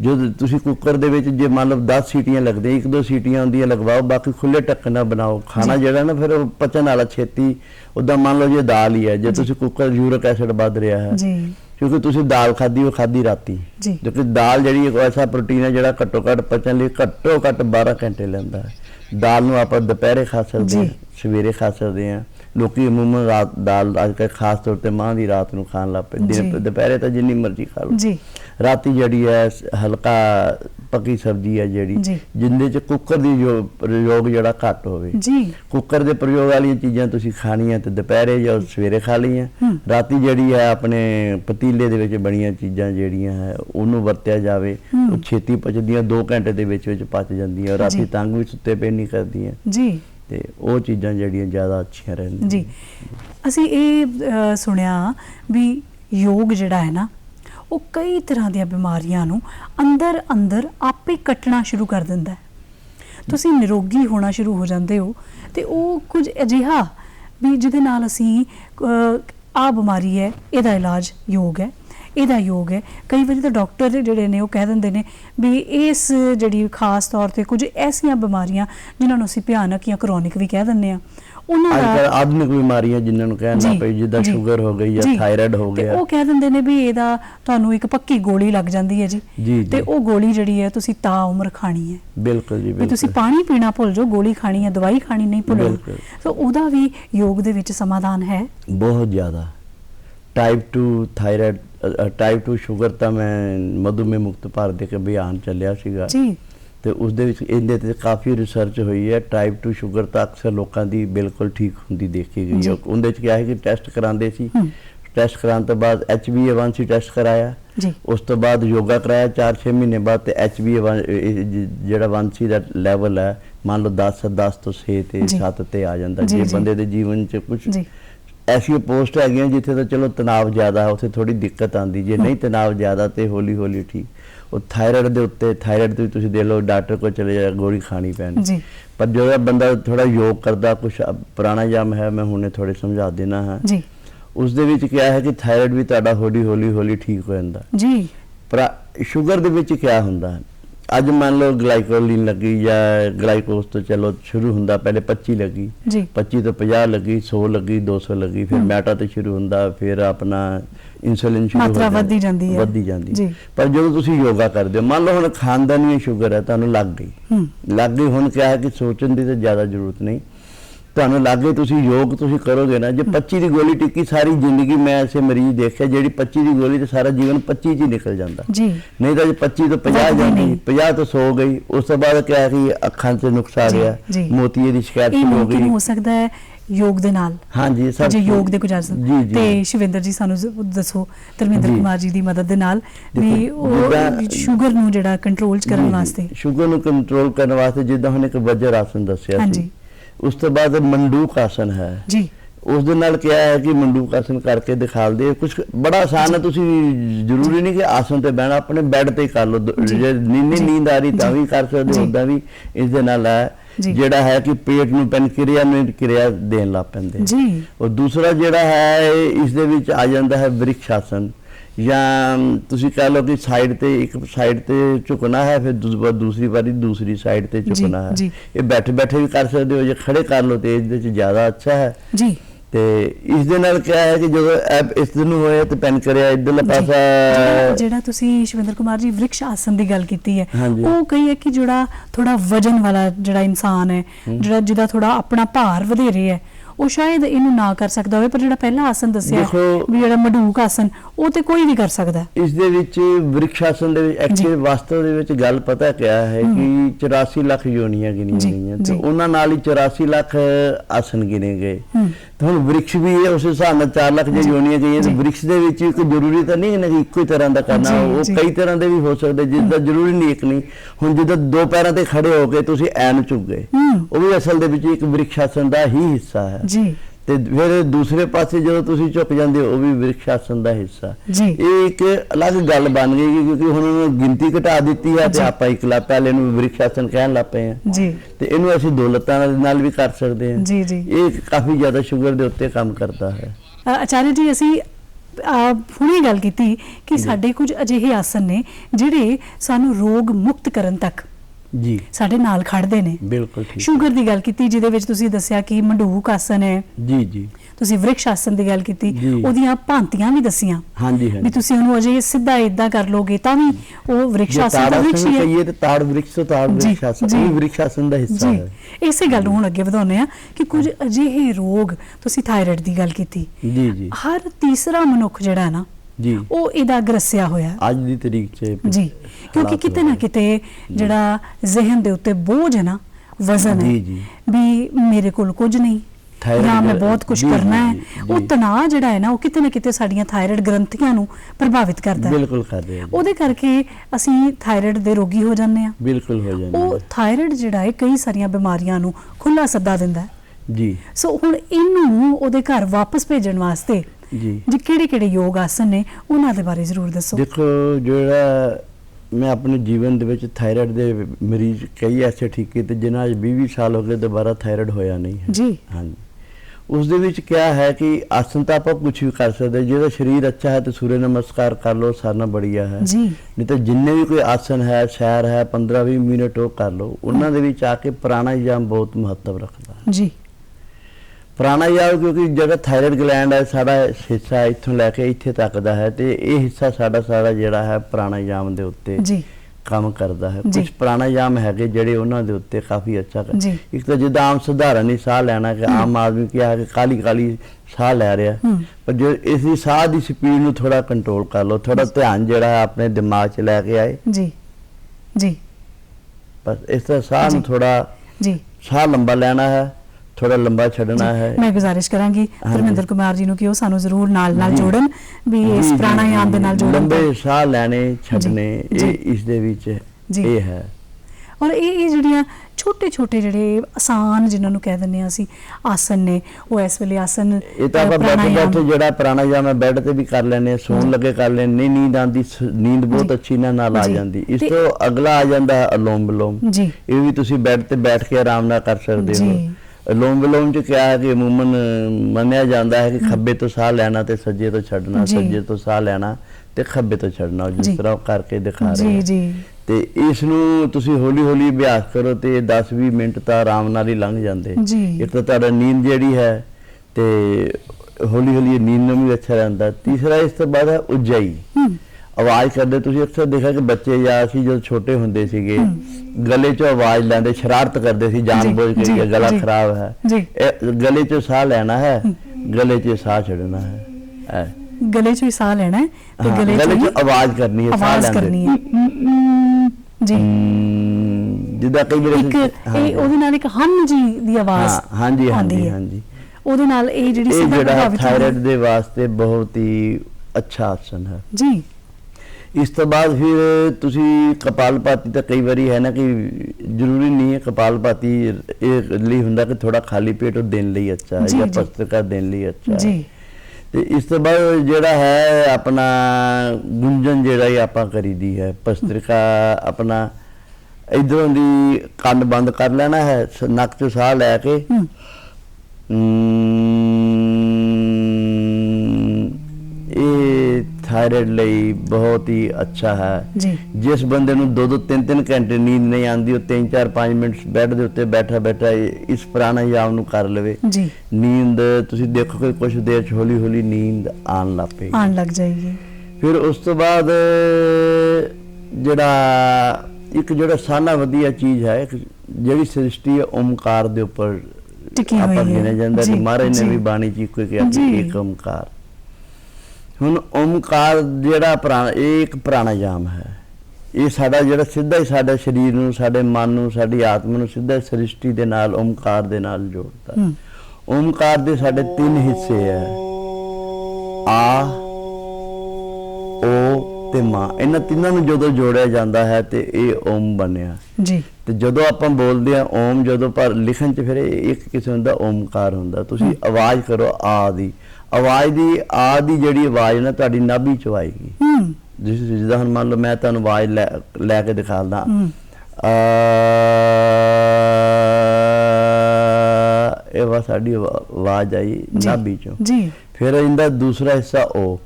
S2: ਜਦੋਂ ਤੁਸੀਂ ਕੁੱਕਰ ਦੇ ਵਿੱਚ ਜੇ ਮੰਨ ਲਓ 10 ਸੀਟੀਆਂ ਲੱਗਦੀਆਂ ਇੱਕ ਦੋ ਸੀਟੀਆਂ ਹੁੰਦੀਆਂ ਲਗਵਾਓ ਬਾਕੀ ਖੁੱਲੇ ਢੱਕਣ ਨਾਲ ਬਣਾਓ। ਖਾਣਾ ਜਿਹੜਾ ਨਾ ਫਿਰ ਉਹ ਪਚਣ ਵਾਲਾ ਛੇਤੀ ਉਦਾਂ ਮੰਨ ਲਓ ਜੇ ਦਾਲ ਹੀ ਹੈ ਜੇ ਤੁਸੀਂ ਕੁੱਕਰ ਯੂਰਿਕ ਐਸਿਡ ਵੱਧ ਰਿਹਾ ਹੈ।
S1: ਜੀ।
S2: ਕਿਉਂਕਿ ਤੁਸੀਂ ਦਾਲ ਖਾਧੀ ਉਹ ਖਾਧੀ ਰਾਤੀ
S1: ਜੀ।
S2: ਕਿਉਂਕਿ ਦਾਲ ਜਿਹੜੀ ਇੱਕ ਐਸਾ ਪ੍ਰੋਟੀਨ ਹੈ ਜਿਹੜਾ ਘੱਟੋ ਘੱਟ ਪਚਣ ਲਈ ਘੱਟੋ ਘੱਟ 12 ਘੰਟੇ ਲੈਂਦਾ ਹੈ ਦਾਲ ਨੂੰ ਆਪਾਂ ਦੁਪਹਿਰੇ ਖਾ ਸਕਦੇ ਹਾਂ। ਸਵੇਰੇ ਖਾ ਸਕਦੇ ਹਾਂ ਲੋਕੀ ਅਮੂਮਨ ਰਾਤ ਦਾਲ ਅੱਜ ਕੱਲ੍ਹ ਖਾਸ ਤੌਰ ਤੇ ਮਾਂ ਦੀ ਰਾਤ ਨੂੰ ਖਾਣ ਲੱਗ ਪਏ। ਦੁਪਹਿਰੇ ਤਾਂ ਜਿੰਨੀ ਮਰਜ਼ੀ ਖਾ ਲਓ
S1: ਜੀ
S2: ਰਾਤੀ ਜਿਹੜੀ ਹੈ ਹਲਕਾ ਪੱਕੀ ਸਬਜ਼ੀ ਹੈ ਜਿਹੜੀ। ਜਿੰਦੇ ਚ ਕੁੱਕਰ ਦੀ ਜੋ ਪ੍ਰਯੋਗ ਜਿਹੜਾ ਘੱਟ ਹੋਵੇ।
S1: ਜੀ।
S2: ਕੁੱਕਰ ਦੇ ਪ੍ਰਯੋਗ ਵਾਲੀਆਂ ਚੀਜ਼ਾਂ ਤੁਸੀਂ ਖਾਣੀਆਂ ਤੇ ਦੁਪਹਿਰੇ ਜਾਂ ਸਵੇਰੇ ਖਾ ਲਈਆਂ। ਰਾਤੀ ਜਿਹੜੀ ਹੈ ਆਪਣੇ ਪਤੀਲੇ ਦੇ ਵਿੱਚ ਬਣੀਆਂ ਚੀਜ਼ਾਂ ਜਿਹੜੀਆਂ ਹੈ ਉਹਨੂੰ ਵਰਤਿਆ ਜਾਵੇ। ਉਹ ਛੇਤੀ ਪਚਦੀਆਂ 2 ਘੰਟੇ ਦੇ ਵਿੱਚ ਵਿੱਚ ਪਚ ਜਾਂਦੀਆਂ। ਰਾਤੀ। ਤੰਗ ਵੀ ਸੁੱਤੇ ਪਏ ਨਹੀਂ ਕਰਦੀਆਂ।
S1: ਜੀ।
S2: ਤੇ ਉਹ ਚੀਜ਼ਾਂ ਜਿਹੜੀਆਂ ਜ਼ਿਆਦਾ ਅੱਛੀਆਂ ਰਹਿੰਦੀਆਂ
S1: ਜੀ। ਅਸੀਂ ਇਹ ਸੁਣਿਆ ਵੀ ਯੋਗ ਜਿਹੜਾ ਹੈ ਨਾ ਉਹ ਕਈ ਤਰ੍ਹਾਂ ਦੀਆਂ ਬਿਮਾਰੀਆਂ ਨੂੰ ਅੰਦਰ ਅੰਦਰ ਆਪੇ ਕੱਟਣਾ ਸ਼ੁਰੂ ਕਰ ਦਿੰਦਾ ਹੈ। ਤੁਸੀਂ ਨਿਰੋਗੀ ਹੋਣਾ ਸ਼ੁਰੂ ਹੋ ਜਾਂਦੇ ਹੋ ਤੇ ਉਹ ਕੁਝ ਅਜਿਹਾ ਵੀ ਜਿਹਦੇ ਨਾਲ ਅਸੀਂ ਆ ਬਿਮਾਰੀ ਹੈ, ਇਹਦਾ ਇਲਾਜ ਯੋਗ ਹੈ। ਇਹਦਾ ਯੋਗ ਹੈ। ਕਈ ਵਾਰੀ ਤਾਂ ਡਾਕਟਰ ਜਿਹੜੇ ਨੇ ਉਹ ਕਹਿ ਦਿੰਦੇ ਨੇ ਵੀ ਇਸ ਜਿਹੜੀ ਖਾਸ ਤੌਰ ਤੇ ਕੁਝ ਐਸੀਆਂ ਬਿਮਾਰੀਆਂ ਜਿਨ੍ਹਾਂ ਨੂੰ ਅਸੀਂ ਭਿਆਨਕ ਜਾਂ ਕ੍ਰੋਨਿਕ ਵੀ ਕਹਿ ਦਿੰਦੇ ਆ ਉਹਨਾਂ ਦਾ
S2: ਆਧੁਨਿਕ ਬਿਮਾਰੀਆਂ ਜਿਨ੍ਹਾਂ ਨੂੰ ਕਹਿਣਾ ਪਈ ਜਿੱਦਾਂ ਸ਼ੂਗਰ ਹੋ ਗਈ ਜਾਂ। ਥਾਇਰਾਇਡ ਹੋ ਗਿਆ।
S1: ਉਹ ਕਹਿ ਦਿੰਦੇ ਨੇ ਵੀ ਇਹਦਾ ਤੁਹਾਨੂੰ ਇੱਕ ਪੱਕੀ ਗੋਲੀ ਲੱਗ ਜਾਂਦੀ ਹੈ ਜੀ। ਤੇ। ਉਹ ਗੋਲੀ ਜਿਹੜੀ ਹੈ ਤੁਸੀਂ ਤਾਂ ਉਮਰ ਖਾਣੀ ਹੈ।
S2: ਬਿਲਕੁਲ ਜੀ
S1: ਵੀ ਤੁਸੀਂ
S2: ਬਿਲਕੁਲ।
S1: ਪਾਣੀ ਪੀਣਾ ਭੁੱਲ ਜਾਓ ਗੋਲੀ ਖਾਣੀ ਹੈ ਦਵਾਈ ਖਾਣੀ ਨਹੀਂ ਭੁੱਲੋ।
S2: ਬਿਲਕੁਲ।
S1: ਸੋ ਉਹਦਾ ਵੀ ਯੋਗ ਦੇ ਵਿੱਚ ਸਮਾਧਾਨ ਹੈ।
S2: ਬਹੁਤ ਜ਼ਿਆਦਾ। ਟਾਈਪ 2 ਥਾਇਰਾਇਡ ਟਾਈਪ 2 ਸ਼ੂਗਰ ਤਾਂ ਮੈਂ ਮਧੂਮੇ ਮੁਕਤ ਭਾਰਤ ਦੇ ਅਭਿਆਨ ਚੱਲਿਆ ਸੀਗਾ।
S1: ਜੀ।
S2: ਤੇ ਉਸ ਦੇ ਵਿੱਚ ਇਹਦੇ ਤੇ ਕਾਫੀ ਰਿਸਰਚ ਹੋਈ ਹੈ। ਟਾਈਪ 2 ਸ਼ੂਗਰ ਤਾਂ ਅਕਸਰ ਲੋਕਾਂ ਦੀ ਬਿਲਕੁਲ ਠੀਕ ਹੁੰਦੀ ਦੇਖੀ ਗਈ। ਹੈ। ਉਹਦੇ ਵਿੱਚ ਕਿਹਾ ਹੈ ਕਿ ਟੈਸਟ ਕਰਾਉਂਦੇ ਸੀ। ਟੈਸਟ ਕਰਾਉਣ ਤੋਂ ਬਾਅਦ HbA1c ਟੈਸਟ ਕਰਾਇਆ।
S1: ਜੀ।
S2: ਉਸ ਤੋਂ ਬਾਅਦ ਯੋਗਾ ਕਰਾਇਆ। 4-6 ਮਹੀਨੇ ਬਾਅਦ ਤੇ HbA1 ਇਹ ਜ- ਜਿਹੜਾ 1c ਦਾ ਲੈਵਲ ਹੈ ਮੰਨ ਲਓ 10 10 ਤੋਂ 6 ਤੇ
S1: ਜੀ।
S2: 7 ਤੇ ਆ ਜਾਂਦਾ।
S1: ਜੀ।
S2: ਬੰਦੇ ਦੇ ਜੀਵਨ 'ਚ ਕੁਝ
S1: ਜੀ
S2: ਐਸੀਆਂ ਪੋਸਟ ਹੈਗੀਆਂ ਜਿੱਥੇ ਤਾਂ ਚਲੋ ਤਣਾਅ ਜ਼ਿਆਦਾ ਹੈ ਉੱਥੇ ਥੋੜੀ ਦਿੱਕਤ ਆਉਂਦੀ ਜੇ ਨਹੀਂ ਤਣਾਅ ਜ਼ਿਆਦਾ ਤੇ ਹੌਲੀ ਹੌਲੀ ਠੀਕ। ਉਹ ਥਾਇਰਾਇਡ ਦੇ ਉੱਤੇ ਥਾਇਰਾਇਡ ਤੇ ਵੀ ਤੁਸੀਂ ਦੇ ਲਓ ਡਾਕਟਰ ਕੋਲ ਚਲੇ ਜਾ ਗੋਲੀ ਖਾਣੀ ਪੈਣੀ।
S1: ਜੀ।
S2: ਪਰ ਜਦੋਂ ਬੰਦਾ ਥੋੜਾ ਯੋਗ ਕਰਦਾ ਕੁਝ ਪ੍ਰਾਣਾਯਾਮ ਹੈ ਮੈਂ ਹੁਣੇ ਥੋੜੇ ਸਮਝਾ ਦੇਣਾ ਹੈ।
S1: ਜੀ।
S2: ਉਸ ਦੇ ਵਿੱਚ ਕਿਹਾ ਹੈ ਕਿ ਥਾਇਰਾਇਡ ਵੀ ਤੁਹਾਡਾ ਹੌਲੀ ਹੌਲੀ ਹੌਲੀ ਠੀਕ ਹੋ ਜਾਂਦਾ।
S1: ਜੀ।
S2: ਪਰ ਸ਼ੂਗਰ ਦੇ ਵਿੱਚ ਕੀ ਹੁੰਦਾ? ਹੈ ਅੱਜ ਮੰਨ ਲਓ ਗਲਾਈਕੋਲਿਨ ਲੱਗੀ ਜਾਂ ਗਲਾਈਕੋਸ ਤੋਂ ਚਲੋ ਸ਼ੁਰੂ ਹੁੰਦਾ ਪਹਿਲੇ 25 ਲੱਗੀ
S1: ਜੀ
S2: 25 ਤੋਂ 50 ਲੱਗੀ 100 ਲੱਗੀ 200 ਲੱਗੀ ਫਿਰ। ਮੈਟਾ ਤੇ ਸ਼ੁਰੂ ਹੁੰਦਾ ਫਿਰ ਆਪਣਾ ਇਨਸੂਲਿਨ ਸ਼ੁਰੂ ਹੋ
S1: ਮਾਤਰਾ। ਵੱਧਦੀ ਜਾਂਦੀ ਹੈ।
S2: ਵੱਧਦੀ ਜਾਂਦੀ
S1: ਜੀ।
S2: ਪਰ ਜਦੋਂ ਤੁਸੀਂ ਯੋਗਾ ਕਰਦੇ ਹੋ ਮੰਨ ਲਓ ਹੁਣ ਖਾਨਦਾਨੀ ਸ਼ੂਗਰ ਹੈ ਤੁਹਾਨੂੰ ਲੱਗ ਗਈ
S1: ਹੂੰ
S2: ਲੱਗ ਗਈ ਹੁਣ ਕਿਹਾ ਹੈ ਕਿ ਸੋਚਣ ਦੀ ਤਾਂ ਜ਼ਿਆਦਾ ਜ਼ਰੂਰਤ ਨਹੀਂ ਤੁਹਾਨੂੰ ਲੱਗ ਤੁਸੀਂ ਯੋਗ ਤੁਸੀਂ ਕਰੋਗੇ ਨਾ ਜੇ 25 ਦੀ ਗੋਲੀ ਟਿੱਕੀ ਸਾਰੀ ਜ਼ਿੰਦਗੀ ਮੈਂ ਐਸੇ ਮਰੀਜ਼ ਦੇਖਿਆ ਜਿਹੜੀ 25 ਦੀ ਗੋਲੀ ਤੇ ਸਾਰਾ ਜੀਵਨ 25 ਚ ਹੀ ਨਿਕਲ ਜਾਂਦਾ।
S1: ਜੀ।
S2: ਨਹੀਂ ਤਾਂ ਜੇ 25 ਤੋਂ 50
S1: ਵੱਧਦੀ
S2: ਜਾਂਦੀ
S1: ਨਹੀਂ।
S2: 50 ਤੋਂ 100 ਗਈ ਉਸ ਤੋਂ ਬਾਅਦ ਕਿਹਾ ਕਿ ਅੱਖਾਂ 'ਚ ਨੁਕਸ ਆ। ਮੋਤੀਏ ਦੀ ਸ਼ਿਕਾਇਤ
S1: ਇਹ
S2: ਹੋ ਗਈ।
S1: ਹੋ ਸਕਦਾ ਹੈ ਯੋਗ ਦੇ ਨਾਲ।
S2: ਹਾਂਜੀ ਸਭ
S1: ਜੇ ਯੋਗ ਦੇ ਕੁਝ ਅਰਜ਼ ਤੇ ਸ਼ਿਵਿੰਦਰ ਜੀ ਸਾਨੂੰ ਦੱਸੋ ਧਰਮਿੰਦਰ। ਕੁਮਾਰ ਜੀ ਦੀ ਮਦਦ ਦੇ ਨਾਲ ਵੀ ਉਹ ਸ਼ੂਗਰ ਨੂੰ ਜਿਹੜਾ ਕੰਟਰੋਲ ਕਰਨ ਵਾਸਤੇ।
S2: ਸ਼ੂਗਰ ਨੂੰ ਕੰਟਰੋਲ ਕਰਨ ਵਾਸਤੇ ਜਿੱਦਾਂ ਹੁਣ ਇੱਕ ਵਜਰ ਆਸਨ ਦੱਸਿਆ
S1: ਹਾਂਜੀ।
S2: ਸੀ ਉਸ ਤੋਂ ਬਾਅਦ ਮੰਡੂਕ ਆਸਨ ਹੈ
S1: ਜੀ
S2: ਉਸ ਦੇ ਨਾਲ ਕਿਹਾ ਹੈ ਕਿ ਮੰਡੂਕ ਆਸਨ ਕਰਕੇ ਦਿਖਾਲਦੇ ਕੁਝ ਬੜਾ ਆਸਾਨ ਹੈ ਤੁਸੀਂ ਜ਼ਰੂਰੀ ਨਹੀਂ ਕਿ ਆਸਨ ਤੇ ਬਹਿਣਾ ਆਪਣੇ ਬੈੱਡ ਤੇ ਕਰ ਲਓ
S1: ਜੀ।
S2: ਨੀਂਦ। ਨੀਂਦ ਆ ਰਹੀ ਤਾਂ। ਵੀ ਕਰ ਸਕਦੇ। ਹੋ ਉਦਾਂ ਵੀ ਇਸ ਦੇ ਨਾਲ ਹੈ। ਜਿਹੜਾ ਹੈ ਕਿ ਪੇਟ ਨੂੰ ਪੈਨਕ੍ਰੀਆ ਨੂੰ ਕਿਰਿਆ ਦੇਣ ਲੱਗ ਪੈਂਦੇ
S1: ਜੀ
S2: ਔਰ ਦੂਸਰਾ ਜਿਹੜਾ ਹੈ ਇਸ ਦੇ ਵਿੱਚ ਆ ਜਾਂਦਾ ਹੈ ਵ੍ਰਿਕਸ਼ ਆਸਨ ਜਾਂ ਤੁਸੀਂ ਕਹ ਲਓ ਕਿ ਸਾਈਡ ਤੇ ਇੱਕ ਸਾਈਡ ਤੇ ਝੁਕਣਾ ਹੈ ਫਿਰ ਦੂਸਰੀ ਵਾਰੀ ਦੂਸਰੀ ਸਾਈਡ ਤੇ ਝੁਕਣਾ ਹੈ। ਇਹ ਬੈਠੇ ਬੈਠੇ ਵੀ ਕਰ ਸਕਦੇ ਹੋ ਜੇ ਖੜੇ ਕਰ ਲਓ ਤੇ ਇਹਦੇ ਵਿੱਚ ਜ਼ਿਆਦਾ ਅੱਛਾ ਹੈ
S1: ਜੀ
S2: ਤੇ ਇਸ ਦੇ ਨਾਲ ਕਿਹਾ ਹੈ ਕਿ ਜਦੋਂ ਇਸ ਦਿਨ ਹੋਇਆ ਤੇ ਪੈਨਕ੍ਰੀਆ ਇਧਰਲਾ
S1: ਜੀ।
S2: ਪਾਸਾ
S1: ਜਿਹੜਾ- ਤੁਸੀਂ ਸ਼ਿਵਿੰਦਰ ਕੁਮਾਰ ਜੀ ਵ੍ਰਿਕਸ਼ ਆਸਨ ਦੀ ਗੱਲ ਕੀਤੀ ਹੈ। ਉਹ ਕਈ ਹੈ ਕਿ ਜਿਹੜਾ ਥੋੜਾ ਵਜਨ ਵਾਲਾ ਜਿਹੜਾ ਇਨਸਾਨ ਹੈ ਜਿਹੜਾ ਜਿਹਦਾ ਥੋੜਾ ਆਪਣਾ ਭਾਰ ਵਧੇਰੇ ਹੈ ਉਹ ਸ਼ਾਇਦ ਇਹਨੂੰ ਨਾ ਕਰ ਸਕਦਾ ਹੋਵੇ ਪਰ ਜਿਹੜਾ ਪਹਿਲਾ ਆਸਨ ਦੱਸਿਆ ਵੀ ਜਿਹੜਾ ਮਡੂਕ ਆਸਨ ਉਹ ਤੇ ਕੋਈ ਵੀ ਕਰ ਸਕਦਾ।
S2: ਇਸ ਦੇ ਵਿੱਚ ਵ੍ਰਿਕਸ਼ ਆਸਨ ਦੇ ਵਿੱਚ ਐਕਚੁਅਲੀ ਵਾਸਤਵ ਦੇ ਵਿੱਚ ਗੱਲ ਪਤਾ ਕਿਆ ਹੈ ਕਿ 84 ਲੱਖ ਯੋਨੀਆਂ ਗਿਣੀਆਂ ਗਈਆਂ ਤੇ। ਉਹਨਾਂ ਨਾਲ ਹੀ 84 ਲੱਖ ਆਸਨ ਗਿਣੇ ਗਏ। ਤੇ ਹੁਣ ਵ੍ਰਿਕਸ਼ ਵੀ ਹੈ ਉਸ ਹਿਸਾਬ ਨਾਲ 4 ਲੱਖ ਜੇ ਯੋਨੀਆਂ ਗਈਆਂ ਤੇ। ਵ੍ਰਿਕਸ਼ ਦੇ ਵਿੱਚ ਇੱਕ ਜ਼ਰੂਰੀ ਤਾਂ ਨਹੀਂ ਕਿ ਇੱਕੋ ਹੀ ਤਰ੍ਹਾਂ ਦਾ ਕਰਨਾ ਉਹ। ਕਈ ਤਰ੍ਹਾਂ ਦੇ ਵੀ ਹੋ ਸਕਦੇ ਜਿੱਦਾਂ ਜ਼ਰੂਰੀ ਨਹੀਂ ਇੱਕ ਨਹੀਂ ਹੁਣ ਜਿੱਦਾਂ ਦੋ ਪੈਰਾਂ ਤੇ ਖੜੇ ਹੋ ਕੇ ਤੁਸੀਂ ਐਨ ਝੁਕ ਗਏ। ਉਹ ਵੀ ਅਸਲ ਦੇ ਵਿੱਚ ਇੱਕ ਵ੍ਰਿਕਸ਼ ਆਸਨ ਦਾ ਹੀ ਹਿੱਸਾ ਹੈ
S1: ਜੀ
S2: ਤੇ ਫਿਰ ਦੂਸਰੇ ਪਾਸੇ ਜਦੋਂ ਤੁਸੀਂ ਝੁਕ ਜਾਂਦੇ ਹੋ ਉਹ ਵੀ ਵ੍ਰਿਕਸ਼ ਆਸਨ ਦਾ ਹਿੱਸਾ। ਇਹ ਇੱਕ ਅਲੱਗ ਗੱਲ ਬਣ ਗਈ ਕਿ ਕਿਉਂਕਿ ਹੁਣ ਉਹਨਾਂ ਨੇ ਗਿਣਤੀ ਘਟਾ ਦਿੱਤੀ ਹੈ। ਤੇ ਆਪਾਂ ਇੱਕ ਲਾ ਪਹਿਲੇ ਨੂੰ ਵ੍ਰਿਕਸ਼ ਆਸਨ ਕਹਿਣ ਲੱਗ ਪਏ ਹਾਂ
S1: ਜੀ
S2: ਤੇ ਇਹਨੂੰ ਅਸੀਂ ਦੋ ਲੱਤਾਂ ਨਾਲ- ਵੀ ਕਰ ਸਕਦੇ ਹਾਂ
S1: ਜੀ, ਜੀ।
S2: ਇਹ ਕਾਫੀ ਜ਼ਿਆਦਾ ਸ਼ੂਗਰ ਦੇ ਉੱਤੇ ਕੰਮ ਕਰਦਾ ਹੈ
S1: ਆਚਾਰਿਆ ਜੀ ਅਸੀਂ ਹੁਣੇ ਗੱਲ ਕੀਤੀ ਕਿ ਸਾਡੇ ਕੁਝ ਅਜਿਹੇ ਆਸਨ ਨੇ ਜਿਹੜੇ ਸਾਨੂੰ ਰੋਗ ਮੁਕਤ ਕਰਨ ਤੱਕ
S2: ਜੀ।
S1: ਸਾਡੇ ਨਾਲ ਖੜਦੇ ਨੇ।
S2: ਬਿਲਕੁਲ ਠੀਕ।
S1: ਸ਼ੂਗਰ ਦੀ ਗੱਲ ਕੀਤੀ ਜਿਹਦੇ ਵਿੱਚ ਤੁਸੀਂ ਦੱਸਿਆ ਕਿ ਮੰਡੂਕ ਆਸਨ ਹੈ।
S2: ਜੀ ਜੀ।
S1: ਤੁਸੀਂ ਵ੍ਰਿਕਸ਼ ਆਸਨ ਦੀ ਗੱਲ ਕੀਤੀ। ਉਹਦੀਆਂ ਭਾਂਤੀਆਂ ਵੀ ਦਸੀਆਂ।
S2: ਹਾਂਜੀ
S1: ਵੀ
S2: ਹਾਂਜੀ
S1: ਤੁਸੀਂ ਉਹਨੂੰ ਅਜੇ ਸਿੱਧਾ ਇਦਾਂ ਕਰ ਲੋਗੇ ਤਾਂ ਵੀ ਉਹ ਵ੍ਰਿਕਸ਼ ਆਸਨ ਦਾ ਵ੍ਰਿਕਸ਼ ਹੀ ਹੈ।
S2: ਤੇ ਤਾੜ ਵ੍ਰਿਕਸ਼ ਤੋਂ ਤਾੜ ਵ੍ਰਿਕਸ਼ ਆਸਨ
S1: ਜੀ।
S2: ਇਹ ਵ੍ਰਿਕਸ਼ ਆਸਨ ਦਾ ਹਿੱਸਾ ਹੈ।
S1: ਇਸੇ ਗੱਲ ਨੂੰ ਹੁਣ ਅੱਗੇ ਵਧਾਉਂਦੇ ਆ ਕਿ ਕੁਝ ਅਜਿਹੇ ਰੋਗ ਤੁਸੀਂ ਥਾਇਰਾਇਡ ਦੀ ਗੱਲ ਕੀਤੀ।
S2: ਜੀ ਜੀ।
S1: ਹਰ ਤੀਸਰਾ ਮਨੁੱਖ ਜਿਹੜਾ ਨਾ
S2: ਜੀ
S1: ਉਹ ਇਹਦਾ ਗ੍ਰਸਿਆ ਹੋਇਆ ਹੈ।
S2: ਅੱਜ ਦੀ ਤਰੀਕ 'ਚ
S1: ਜੀ ਕਿਉਂਕਿ ਕਿਤੇ ਨਾ। ਕਿਤੇ ਜਿਹੜਾ ਜ਼ਿਹਨ ਦੇ ਉੱਤੇ ਬੋਝ ਹੈ ਨਾ ਵਜ਼ਨ ਹੈ
S2: ਜੀ, ਜੀ।
S1: ਵੀ ਮੇਰੇ ਕੋਲ ਕੁਝ ਨਹੀਂ ਜਾਂ ਮੈਂ ਬਹੁਤ ਕੁਝ ਕਰਨਾ ਹੈ ਉਹ। ਤਣਾਅ ਜਿਹੜਾ ਹੈ ਨਾ ਉਹ ਕਿਤੇ ਨਾ ਕਿਤੇ ਸਾਡੀਆਂ ਥਾਇਰਾਇਡ ਗ੍ਰੰਥੀਆਂ ਨੂੰ ਪ੍ਰਭਾਵਿਤ ਕਰਦਾ ਹੈ
S2: ਬਿਲਕੁਲ ਕਰ ਰਹੇ ਹਾਂ।
S1: ਉਹਦੇ ਕਰਕੇ ਅਸੀਂ ਥਾਇਰਾਇਡ ਦੇ ਰੋਗੀ ਹੋ ਜਾਂਦੇ ਆ
S2: ਬਿਲਕੁਲ ਹੋ ਜਾਂਦੇ
S1: ਉਹ। ਥਾਇਰਾਇਡ ਜਿਹੜਾ ਹੈ ਕਈ ਸਾਰੀਆਂ ਬਿਮਾਰੀਆਂ ਨੂੰ ਖੁੱਲਾ ਸੱਦਾ ਦਿੰਦਾ ਹੈ
S2: ਜੀ
S1: ਸੋ ਹੁਣ ਇਹਨੂੰ ਉਹਦੇ ਘਰ ਵਾਪਸ ਭੇਜਣ ਵਾਸਤੇ
S2: ਜੀ।
S1: ਜੀ ਕਿਹੜੇ ਕਿਹੜੇ ਯੋਗ ਆਸਨ ਨੇ ਉਹਨਾਂ ਦੇ ਬਾਰੇ ਜ਼ਰੂਰ ਦੱਸੋ।
S2: ਦੇਖੋ ਜਿਹੜਾ ਮੈਂ ਆਪਣੇ ਜੀਵਨ ਦੇ ਵਿੱਚ ਥਾਇਰਾਇਡ ਦੇ ਮਰੀਜ਼ ਕਈ ਐਸੇ ਠੀਕ ਕੀਤੇ ਜਿਨ੍ਹਾਂ 'ਚ 20 ਸਾਲ ਹੋ ਗਏ ਦੁਬਾਰਾ ਥਾਇਰਾਇਡ ਹੋਇਆ ਨਹੀਂ ਹੈ।
S1: ਜੀ।
S2: ਹਾਂਜੀ। ਉਸ ਦੇ ਵਿੱਚ ਕਿਆ ਹੈ ਕਿ ਆਸਨ ਤਾਂ ਆਪਾਂ ਕੁਝ ਵੀ ਕਰ ਸਕਦੇ। ਜਿਹਦਾ ਸਰੀਰ ਅੱਛਾ ਹੈ ਤਾਂ ਸੂਰਜ ਨਮਸਕਾਰ ਕਰ ਲਓ ਸਾਰਨਾ ਬੜੀਆ ਹੈ।
S1: ਜੀ।
S2: ਨਹੀਂ ਤਾਂ ਜਿੰਨੇ ਵੀ ਕੋਈ ਆਸਨ ਹੈ ਸੈਰ ਹੈ 15-20 ਮਿੰਟ ਉਹ ਕਰ ਲਓ। ਉਹਨਾਂ ਦੇ ਵਿੱਚ ਆ ਕੇ ਪ੍ਰਾਣਾਯਾਮ ਬਹੁਤ ਮਹੱਤਵ ਰੱਖਦਾ ਹੈ।
S1: ਜੀ।
S2: ਪ੍ਰਾਣਾਯਾਮ ਕਿਉਂਕਿ ਜਿਹੜਾ ਥਾਇਰਾਇਡ ਗਲੈਂਡ ਹੈ ਸਾਡਾ ਹਿੱਸਾ ਇੱਥੋਂ ਲੈ ਕੇ ਇੱਥੇ ਤੱਕ ਦਾ ਹੈ ਤੇ ਇਹ ਹਿੱਸਾ ਸਾਡਾ ਸਾਰਾ ਜਿਹੜਾ ਹੈ ਪ੍ਰਾਣਾਯਾਮ ਦੇ ਉੱਤੇ
S1: ਜੀ।
S2: ਕੰਮ ਕਰਦਾ ਹੈ। ਕੁਝ ਪ੍ਰਾਣਾਯਾਮ ਹੈਗੇ ਜਿਹੜੇ ਉਹਨਾਂ ਦੇ ਉੱਤੇ ਕਾਫੀ ਅੱਛਾ ਕਰ। ਇੱਕ ਤਾਂ ਜਿੱਦਾਂ ਆਮ ਸਧਾਰਨ ਹੀ ਸਾਹ ਲੈਣਾ ਕਿ ਆਮ ਆਦਮੀ ਕੀ ਹੈ ਕਿ ਕਾਲੀ ਕਾਲੀ ਸਾਹ ਲੈ ਰਿਹਾ। ਪਰ ਜੇ ਇਸ ਦੀ ਸਾਹ ਦੀ ਸਪੀਡ ਨੂੰ ਥੋੜਾ ਕੰਟਰੋਲ ਕਰ ਲਓ ਥੋੜਾ ਧਿਆਨ ਜਿਹੜਾ ਹੈ ਆਪਣੇ ਦਿਮਾਗ 'ਚ ਲੈ ਕੇ ਆਏ।
S1: ਜੀ। ਜੀ।
S2: ਬਸ ਇਸ ਤਰ੍ਹਾਂ ਸਾਹ ਨੂੰ। ਥੋੜਾ
S1: ਜੀ।
S2: ਸਾਹ ਲੰਬਾ ਲੈਣਾ ਹੈ। ਥੋੜਾ ਲੰਬਾ ਛੱਡਣਾ ਹੈ
S1: ਮੈਂ ਗੁਜ਼ਾਰਿਸ਼ ਕਰਾਂਗੀ। ਧਰਮਿੰਦਰ ਕੁਮਾਰ ਜੀ ਨੂੰ ਕਿ ਉਹ ਸਾਨੂੰ ਜ਼ਰੂਰ ਨਾਲ ਨਾਲ। ਜੋੜਨ ਵੀ ਇਸ ਪ੍ਰਾਣਾਯਾਮ ਦੇ ਨਾਲ ਜੋੜਨ
S2: ਲੰਬੇ ਸਾਹ ਲੈਣੇ ਛੱਡਣੇ
S1: ਜੀ।
S2: ਇਹ ਇਸ ਦੇ ਵਿੱਚ। ਇਹ ਹੈ
S1: ਔਰ ਇਹ ਇਹ ਜਿਹੜੀਆਂ ਛੋਟੇ ਛੋਟੇ ਜਿਹੜੇ ਆਸਾਨ ਜਿਨ੍ਹਾਂ ਨੂੰ ਕਹਿ ਦਿੰਦੇ ਆ ਅਸੀਂ ਆਸਨ ਨੇ ਉਹ ਇਸ ਵੇਲੇ ਆਸਨ
S2: ਇਹ ਤਾਂ ਆਪਾਂ ਬੈਠੇ ਬੈਠੇ ਜਿਹੜਾ ਪ੍ਰਾਣਾਯਾਮ ਹੈ ਬੈੱਡ ਤੇ ਵੀ ਕਰ ਆ ਸੌਣ ਲੱਗੇ ਕਰ ਨਹੀਂ ਨੀਂਦ ਆਂਦੀ ਨੀਂਦ ਬਹੁਤ। ਅੱਛੀ ਨਾਲ ਨਾਲ ਆ। ਜਾਂਦੀ ਇਸ
S1: ਤੇ-
S2: ਅਗਲਾ ਆ ਜਾਂਦਾ ਅਲੋਮ ਵਿਲੋਮ
S1: ਜੀ
S2: ਇਹ ਵੀ ਤੁਸੀਂ ਬੈੱਡ ਤੇ ਬੈਠ ਕੇ ਆਰਾਮ ਨਾਲ ਕਰ ਸਕਦੇ ਹੋ
S1: ਜੀ।
S2: ਅਲੋਮ ਵਿਲੋਮ ਚ ਕਿਹਾ ਕਿ ਅਮੂਮਨ ਮੰਨਿਆ ਜਾਂਦਾ ਹੈ ਕਿ ਖੱਬੇ ਤੋਂ ਸਾਹ ਲੈਣਾ ਤੇ ਸੱਜੇ ਤੋਂ ਛੱਡਣਾ। ਸੱਜੇ ਤੋਂ ਸਾਹ ਲੈਣਾ ਤੇ ਖੱਬੇ ਤੋਂ ਛੱਡਣਾ। ਜਿਸ ਤਰ੍ਹਾਂ ਕਰਕੇ ਦਿਖਾ ਰਹੇ
S1: ਜੀ। ਜੀ
S2: ਤੇ ਇਸ ਨੂੰ ਤੁਸੀਂ ਹੌਲੀ ਹੌਲੀ ਅਭਿਆਸ ਕਰੋ ਤੇ 10-20 ਮਿੰਟ ਤਾਂ ਆਰਾਮ ਨਾਲ ਹੀ ਲੰਘ ਜਾਂਦੇ। ਇੱਕ ਤਾਂ ਤੁਹਾਡਾ ਨੀਂਦ ਜਿਹੜੀ ਹੈ ਤੇ ਹੌਲੀ ਹੌਲੀ ਨੀਂਦ ਨੂੰ ਵੀ ਅੱਛਾ ਰਹਿੰਦਾ ਤੀਸਰਾ ਇਸ ਤੋਂ ਬਾਅਦ ਹੈ ਉਜਾਈ
S1: ਹੂੰ
S2: ਆਵਾਜ਼ ਕਰਦੇ ਤੁਸੀਂ ਅਕਸਰ ਦੇਖਿਆ ਕਿ ਬੱਚੇ ਜਾਂ ਅਸੀਂ ਜਦੋਂ ਛੋਟੇ ਹੁੰਦੇ ਸੀਗੇ ਗਲੇ 'ਚੋਂ ਆਵਾਜ਼ ਲੈਂਦੇ ਸ਼ਰਾਰਤ ਕਰਦੇ ਸੀ ਜਾਣਬੁੱਝ ਕੇ ਕਿ ਗਲਾ। ਖਰਾਬ ਹੈ। ਗਲੇ 'ਚੋਂ ਸਾਹ ਲੈਣਾ ਹੈ ਗਲੇ 'ਚ ਸਾਹ ਛੱਡਣਾ ਹੈ।
S1: ਗਲੇ 'ਚੋਂ ਹੀ ਸਾਹ ਲੈਣਾ ਹੈ ਤੇ ਗਲੇ 'ਚੋਂ
S2: ਆਵਾਜ਼ ਕਰਨੀ ਹੈ ਸਾਹ
S1: ਕਰਨੀ ਹੈ। ਜੀ।
S2: ਜਿੱਦਾਂ ਕਈ ਵਾਰ
S1: ਇੱਕ ਇਹ ਉਹਦੇ ਨਾਲ ਇੱਕ ਹਮ ਜੀ ਦੀ ਆਵਾਜ਼
S2: ਹਾਂ, ਹਾਂਜੀ ਹਾਂਜੀ
S1: ਹੈ।
S2: ਹਾਂਜੀ।
S1: ਉਹਦੇ ਨਾਲ ਇਹ ਜਿਹੜੀ ਸਿੱਧਾ ਪ੍ਰਭਾਵਿਤ ਹੁੰਦੀ
S2: ਥਾਇਰਾਇਡ
S1: ਹੈ।
S2: ਦੇ ਵਾਸਤੇ ਬਹੁਤ ਹੀ ਅੱਛਾ ਆਸਨ ਹੈ।
S1: ਜੀ।
S2: ਇਸ ਤੋਂ ਬਾਅਦ ਫਿਰ ਤੁਸੀਂ ਕਪਾਲਪਾਤੀ ਤਾਂ ਕਈ ਵਾਰੀ ਹੈ ਨਾ ਕਿ ਜ਼ਰੂਰੀ ਨਹੀਂ ਹੈ ਕਪਾਲਪਾਤੀ ਇਹ ਲਈ ਹੁੰਦਾ ਕਿ ਥੋੜਾ ਖਾਲੀ ਪੇਟ ਉਹ ਦਿਨ ਲਈ ਅੱਛਾ ਹੈ
S1: ਜੀ।
S2: ਪਸਤਕਾ ਦਿਨ ਲਈ ਅੱਛਾ ਹੈ।
S1: ਜੀ।
S2: ਤੇ ਇਸ ਤੋਂ ਬਾਅਦ ਜਿਹੜਾ ਹੈ ਆਪਣਾ ਗੁੰਜਨ ਜਿਹੜਾ ਹੀ ਆਪਾਂ ਕਰੀਦੀ ਹੈ ਪਸਤਰਿਕਾ ਆਪਣਾ ਇਧਰੋਂ ਦੀ ਕੰਨ ਬੰਦ ਕਰ ਲੈਣਾ ਹੈ ਨੱਕ ਤੋਂ ਸਾਹ ਲੈ ਕੇ। ਇਹ ਥਾਇਰਾਇਡ ਲਈ ਬਹੁਤ ਹੀ ਅੱਛਾ ਹੈ। ਜਿਸ ਬੰਦੇ ਨੂੰ ਦੋ ਦੋ ਤਿੰਨ ਤਿੰਨ ਘੰਟੇ ਨੀਂਦ ਨਹੀਂ ਆਉਂਦੀ ਉਹ 3 4 5 ਮਿੰਟ ਬੈੱਡ ਦੇ ਉੱਤੇ ਬੈਠਾ ਬੈਠਾ ਇਸ ਪ੍ਰਾਣਾਯਾਮ ਨੂੰ ਕਰ ਲਵੇ।
S1: ਜੀ।
S2: ਨੀਂਦ ਤੁਸੀਂ ਦੇਖੋ ਕਿ ਕੁਝ ਦੇਰ ਚ ਹੌਲੀ ਹੌਲੀ ਨੀਂਦ ਆਉਣ ਲੱਗ ਪਈ।
S1: ਆਣ ਲੱਗ ਜਾਏਗੀ।
S2: ਫਿਰ ਉਸ ਤੋਂ ਬਾਅਦ ਜਿਹੜਾ ਇੱਕ ਜਿਹੜਾ ਸਾਨਾ ਵਧੀਆ ਚੀਜ਼ ਹੈ ਜਿਹੜੀ ਸ੍ਰਿਸ਼ਟੀ ਹੈ ਓਮਕਾਰ ਦੇ ਉੱਪਰ
S1: ਟਿਕੀ ਹੋਈ
S2: ਆਪਾਂ। ਗਿਣਿਆ ਜਾਂਦਾ ਕਿ ਮਹਾਰਾਜ ਨੇ। ਵੀ ਬਾਣੀ ਚ ਹੀ ਕਿਹਾ। ਕਿ ਏਕ ਓਮਕਾਰ। ਹੁਣ ਓਮਕਾਰ ਜਿਹੜਾ ਪ੍ਰਾਣ ਇਹ ਇੱਕ ਪ੍ਰਾਣਾਯਾਮ ਹੈ। ਇਹ ਸਾਡਾ ਜਿਹੜਾ ਸਿੱਧਾ ਹੀ ਸਾਡੇ ਸਰੀਰ ਨੂੰ ਸਾਡੇ ਮਨ ਨੂੰ ਸਾਡੀ ਆਤਮਾ ਨੂੰ ਸਿੱਧਾ ਸ੍ਰਿਸ਼ਟੀ ਦੇ ਨਾਲ ਓਮਕਾਰ ਦੇ ਨਾਲ ਜੋੜਦਾ ਓਮਕਾਰ ਦੇ ਸਾਡੇ ਤਿੰਨ ਹਿੱਸੇ ਹੈ। ਆ ਓ ਤੇ ਮਾਂ। ਇਹਨਾਂ ਤਿੰਨਾਂ ਨੂੰ ਜਦੋਂ ਜੋੜਿਆ ਜਾਂਦਾ ਹੈ ਤੇ ਇਹ ਓਮ ਬਣਿਆ।
S1: ਜੀ।
S2: ਤੇ ਜਦੋਂ ਆਪਾਂ ਬੋਲਦੇ ਆ ਓਮ ਜਦੋਂ ਪਰ ਲਿਖਣ ਚ ਫਿਰ ਇੱਕ ਕਿਸਮ ਦਾ ਓਮਕਾਰ ਹੁੰਦਾ। ਤੁਸੀਂ ਆਵਾਜ਼ ਕਰੋ ਆ ਦੀ। ਆਵਾਜ਼ ਦੀ ਆ ਦੀ ਜਿਹੜੀ ਆਵਾਜ਼ ਨਾ ਤੁਹਾਡੀ ਨਾਭੀ ਚ ਆਏਗੀ।
S1: ਹੂੰ।
S2: ਜਿਸ ਜਿੱਦਾਂ ਹੁਣ ਮੰਨ ਲਓ ਮੈਂ ਤੁਹਾਨੂੰ ਆਵਾਜ਼ ਲੈ ਕੇ ਦਿਖਾਉਂਦਾ ਆ ਇਹ ਵਾ ਸਾਡੀ ਆਵਾ- ਆਵਾਜ਼ ਆਈ ਨਾਭੀ ਚੋਂ।
S1: ਜੀ।
S2: ਫਿਰ ਇਹਦਾ ਦੂਸਰਾ ਹਿੱਸਾ ਓ।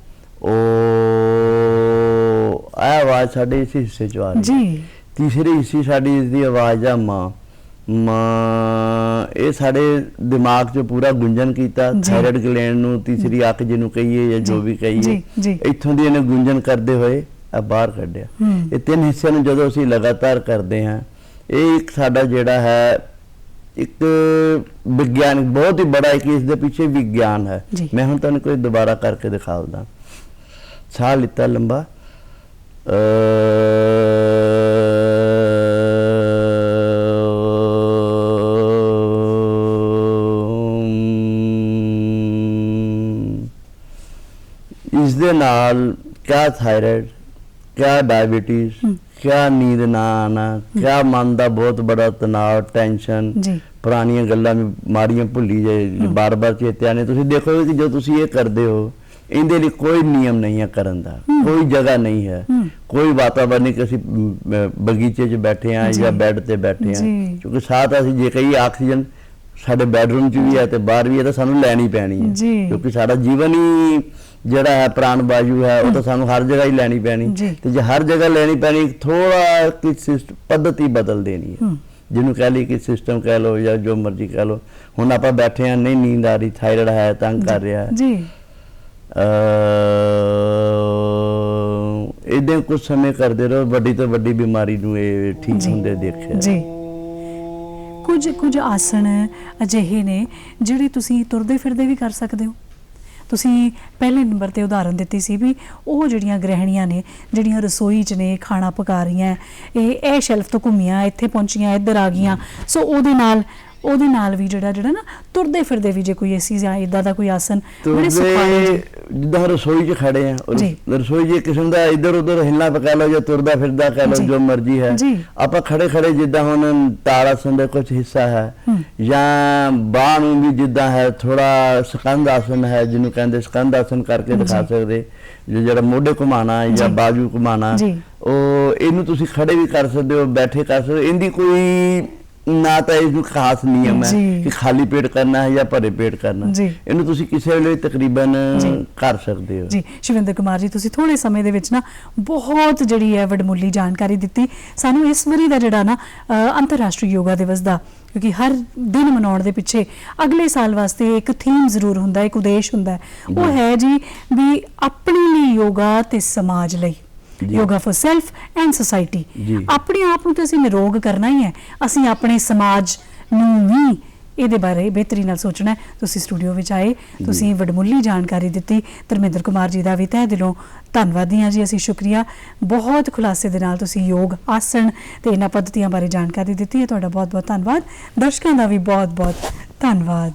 S2: ਆ ਆਵਾਜ਼ ਸਾਡੇ ਇਸ ਹਿੱਸੇ ਚ ਆ ਰਹੀ।
S1: ਜੀ।
S2: ਤੀਸਰੀ ਹਿੱਸੀ ਸਾਡੀ ਇਸ ਦੀ ਆਵਾਜ਼ ਆ ਮਾਂ। ਇਹ ਸਾਡੇ ਦਿਮਾਗ 'ਚ ਪੂਰਾ ਗੁੰਜਨ ਕੀਤਾ। ਥਾਇਰਾਇਡ ਗਲੈਂਡ ਨੂੰ ਤੀਸਰੀ ਅੱਖ ਜਿਹਨੂੰ ਕਹੀਏ ਜਾਂ ਜੋ ਵੀ ਕਹੀਏ। ਇੱਥੋਂ ਦੀ ਇਹਨੇ ਗੁੰਜਨ ਕਰਦੇ ਹੋਏ ਆ ਬਾਹਰ ਕੱਢਿਆ
S1: ਹੂੰ।
S2: ਇਹ ਤਿੰਨ ਹਿੱਸਿਆਂ ਨੂੰ ਜਦੋਂ ਅਸੀਂ ਲਗਾਤਾਰ ਕਰਦੇ ਹਾਂ ਇਹ ਇੱਕ ਸਾਡਾ ਜਿਹੜਾ ਹੈ ਇੱਕ ਵਿਗਿਆਨ ਬਹੁਤ ਹੀ ਬੜਾ ਇੱਕ ਇਸ ਦੇ ਪਿੱਛੇ ਵਿਗਿਆਨ ਹੈ। ਮੈਂ ਹੁਣ ਤੁਹਾਨੂੰ ਕੋਈ ਦੁਬਾਰਾ ਕਰਕੇ ਦਿਖਾਉਂਦਾ ਸਾਹ ਲਿੱਤਾ ਲੰਬਾ ਦੇ ਨਾਲ ਕਿਆ ਥਾਇਰਾਇਡ ਕਿਆ ਡਾਇਬੀਟੀਜ਼ ਕਿਆ ਨੀਂਦ ਨਾ ਆਣਾ ਕਿਆ ਮਨ ਦਾ ਬਹੁਤ ਬੜਾ ਤਣਾਅ ਟੈਨਸ਼ਨ
S1: ਜੀ।
S2: ਪੁਰਾਣੀਆਂ ਗੱਲਾਂ ਵੀ ਮਾੜੀਆਂ ਭੁੱਲੀ ਜਾਏ ਬਾਰ-ਬਾਰ ਚੇਤੇ ਆਣੇ ਤੁਸੀਂ ਦੇਖੋਗੇ ਕਿ ਜੋ ਤੁਸੀਂ ਇਹ ਕਰਦੇ ਹੋ ਇਹਦੇ ਲਈ ਕੋਈ ਨਿਯਮ ਨਹੀਂ ਹੈ ਕਰਨ ਦਾ। ਕੋਈ ਜਗ੍ਹਾ ਨਹੀਂ ਹੈ। ਕੋਈ ਵਾਤਾਵਰਨ ਨਹੀਂ ਕਿ ਅਸੀਂ ਬਗੀਚੇ 'ਚ ਬੈਠੇ ਆ
S1: ਜੀ।
S2: ਬੈੱਡ ਤੇ ਬੈਠੇ ਆ। ਕਿਉਂਕਿ ਸਾਥ ਅਸੀਂ ਜੇ ਕਹੀਏ ਆਕਸੀਜਨ ਸਾਡੇ ਬੈਡਰੂਮ 'ਚ ਵੀ ਹੈ ਤੇ ਬਾਹਰ ਵੀ ਹੈ ਤਾਂ ਸਾਨੂੰ ਲੈਣੀ ਪੈਣੀ ਹੈ। ਕਿਉਂਕਿ ਸਾਡਾ ਜੀਵਨ ਹੀ ਜਿਹੜਾ ਹੈ ਪ੍ਰਾਣ ਵਾਯੂ ਹੈ ਉਹ ਤਾਂ ਸਾਨੂੰ ਹਰ ਜਗ੍ਹਾ ਹੀ ਲੈਣੀ ਪੈਣੀ। ਤੇ ਜੇ ਹਰ ਜਗ੍ਹਾ ਲੈਣੀ ਪੈਣੀ ਥੋੜਾ ਕਿ ਪद्धਤੀ ਬਦਲ ਦੇਣੀ ਹੈ। ਜਿਹਨੂੰ ਕਹਿ ਲਈ ਕਿ ਸਿਸਟਮ ਕਹਿ ਲਓ ਜਾਂ ਜੋ ਮਰਜ਼ੀ ਕਹਿ ਲਓ। ਹੁਣ ਆਪਾਂ ਬੈਠੇ ਆ ਨਹੀਂ ਨੀਂਦ ਆ ਰਹੀ ਥਾਇਰਾਇਡ ਹੈ ਤੰਗ ਕਰ ਰਿਹਾ ਹੈ।
S1: ਜੀ।
S2: ਅ ਇਦਾਂ ਕੁਝ ਸਮੇਂ ਕਰਦੇ ਰਹੋ ਵੱਡੀ ਤੋਂ ਵੱਡੀ ਬਿਮਾਰੀ ਨੂੰ ਇਹ ਠੀਕ। ਹੁੰਦੇ ਦੇਖਿਆ
S1: ਜੀ। ਕੁਝ ਕੁਝ ਆਸਣ ਅਜਿਹੇ ਨੇ ਜਿਹੜੇ ਤੁਸੀਂ ਤੁਰਦੇ ਫਿਰਦੇ ਵੀ ਕਰ ਸਕਦੇ ਹੋ। ਤੁਸੀਂ ਪਹਿਲੇ ਨੰਬਰ ਤੇ ਉਦਾਹਰਨ ਦਿੱਤੀ ਸੀ ਵੀ ਉਹ ਜਿਹੜੀਆਂ ਗ੍ਰਹਿਣੀਆਂ ਨੇ, ਜਿਹੜੀਆਂ ਰਸੋਈ 'ਚ ਨੇ, ਖਾਣਾ ਪਕਾ ਰਹੀਆਂ, ਇਹ ਇਹ ਸ਼ੈਲਫ ਤੋਂ ਘੁੰਮੀਆਂ, ਇੱਥੇ ਪਹੁੰਚੀਆਂ, ਇੱਧਰ ਆ ਗਈਆਂ। ਸੋ ਉਹਦੇ ਨਾਲ ਉਹਦੇ ਨਾਲ ਵੀ ਜਿਹੜਾ ਜਿਹੜਾ ਨਾ ਤੁਰਦੇ ਫਿਰਦੇ ਵੀ ਜੇ ਕੋਈ ਐਸੀ ਜਾਂ ਇਦਾਂ ਦਾ ਕੋਈ ਆਸਨ ਬੜੇ ਸੁਖਾਲੇ।
S2: ਜਿੱਦਾਂ ਰਸੋਈ 'ਚ ਖੜੇ ਆ। ਰਸੋਈ 'ਚ ਕਿਸਮ ਦਾ ਇੱਧਰ ਉੱਧਰ ਹਿੱਲਣਾ ਪਕਾ ਲਓ ਜਾਂ ਤੁਰਦਾ ਫਿਰਦਾ
S1: ਜੀ।
S2: ਲਓ ਜੋ ਮਰਜ਼ੀ ਹੈ। ਆਪਾਂ ਖੜੇ ਖੜੇ ਜਿੱਦਾਂ ਹੁਣ ਤਾੜਾਸਨ ਦਾ ਕੁਝ ਹਿੱਸਾ ਹੈ। ਜਾਂ ਬਾਹ ਨੂੰ ਵੀ ਜਿੱਦਾਂ ਹੈ ਥੋੜਾ ਸਕੰਦ ਆਸਨ ਹੈ ਜਿਹਨੂੰ ਕਹਿੰਦੇ ਸਕੰਦ ਆਸਨ ਕਰਕੇ ਦਿਖਾ। ਸਕਦੇ ਜੇ ਜਿਹੜਾ ਮੋਢੇ ਘੁਮਾਣਾ ਜਾਂ। ਬਾਜੂ ਘੁਮਾਣਾ। ਉਹ ਇਹਨੂੰ ਤੁਸੀਂ ਖੜੇ ਵੀ ਕਰ ਸਕਦੇ ਹੋ ਬੈਠੇ ਕਰ ਸਕਦੇ ਹੋ ਇਹਦੀ ਕੋਈ ਨਾ ਤਾਂ ਇਸ ਨੂੰ ਖਾਸ ਨਿਯਮ ਹੈ। ਕਿ ਖਾਲੀ ਪੇਟ ਕਰਨਾ ਹੈ ਜਾਂ ਭਰੇ ਪੇਟ ਕਰਨਾ। ਇਹਨੂੰ ਤੁਸੀਂ ਕਿਸੇ ਵੇਲੇ ਤਕਰੀਬਨ। ਕਰ ਸਕਦੇ ਹੋ
S1: ਜੀ ਸ਼ਿਵਿੰਦਰ ਕੁਮਾਰ ਜੀ ਤੁਸੀਂ ਥੋੜੇ ਸਮੇਂ ਦੇ ਵਿੱਚ ਨਾ ਬਹੁਤ ਜਿਹੜੀ ਹੈ ਵਡਮੁੱਲੀ ਜਾਣਕਾਰੀ ਦਿੱਤੀ ਸਾਨੂੰ ਇਸ ਵਾਰੀ ਦਾ ਜਿਹੜਾ ਨਾ ਅੰਤਰਰਾਸ਼ਟਰੀ ਯੋਗਾ ਦਿਵਸ ਦਾ ਕਿਉਂਕਿ ਹਰ ਦਿਨ ਮਨਾਉਣ ਦੇ ਪਿੱਛੇ ਅਗਲੇ ਸਾਲ ਵਾਸਤੇ ਇੱਕ ਥੀਮ ਜ਼ਰੂਰ ਹੁੰਦਾ ਇੱਕ ਉਦੇਸ਼ ਹੁੰਦਾ। ਉਹ ਹੈ ਜੀ ਵੀ ਆਪਣੇ ਲਈ ਯੋਗਾ ਤੇ ਸਮਾਜ ਲਈ। Yoga for self and society ਆਪਣੇ ਆਪ ਨੂੰ ਤਾਂ ਅਸੀਂ ਨਿਰੋਗ ਕਰਨਾ ਹੀ ਹੈ। ਅਸੀਂ ਆਪਣੇ ਸਮਾਜ ਨੂੰ ਵੀ ਇਹਦੇ ਬਾਰੇ ਬਿਹਤਰੀ ਨਾਲ ਸੋਚਣਾ ਤੁਸੀਂ ਸਟੂਡੀਓ ਵਿੱਚ ਆਏ ਤੁਸੀਂ ਵਡਮੁੱਲੀ ਜਾਣਕਾਰੀ ਦਿੱਤੀ। ਧਰਮਿੰਦਰ ਕੁਮਾਰ ਜੀ ਦਾ ਵੀ ਤਹਿ ਦਿਲੋਂ ਧੰਨਵਾਦੀ ਹਾਂ ਜੀ ਅਸੀਂ ਸ਼ੁਕਰੀਆ। ਬਹੁਤ ਖੁਲਾਸੇ ਦੇ ਨਾਲ ਤੁਸੀਂ ਯੋਗ ਆਸਣ ਤੇ ਇਹਨਾਂ ਪੱਧਤੀਆਂ ਬਾਰੇ ਜਾਣਕਾਰੀ ਦਿੱਤੀ ਹੈ। ਤੁਹਾਡਾ ਬਹੁਤ ਬਹੁਤ ਧੰਨਵਾਦ। ਦਰਸ਼ਕਾਂ ਦਾ ਵੀ ਬਹੁਤ ਬਹੁਤ ਧੰਨਵਾਦ।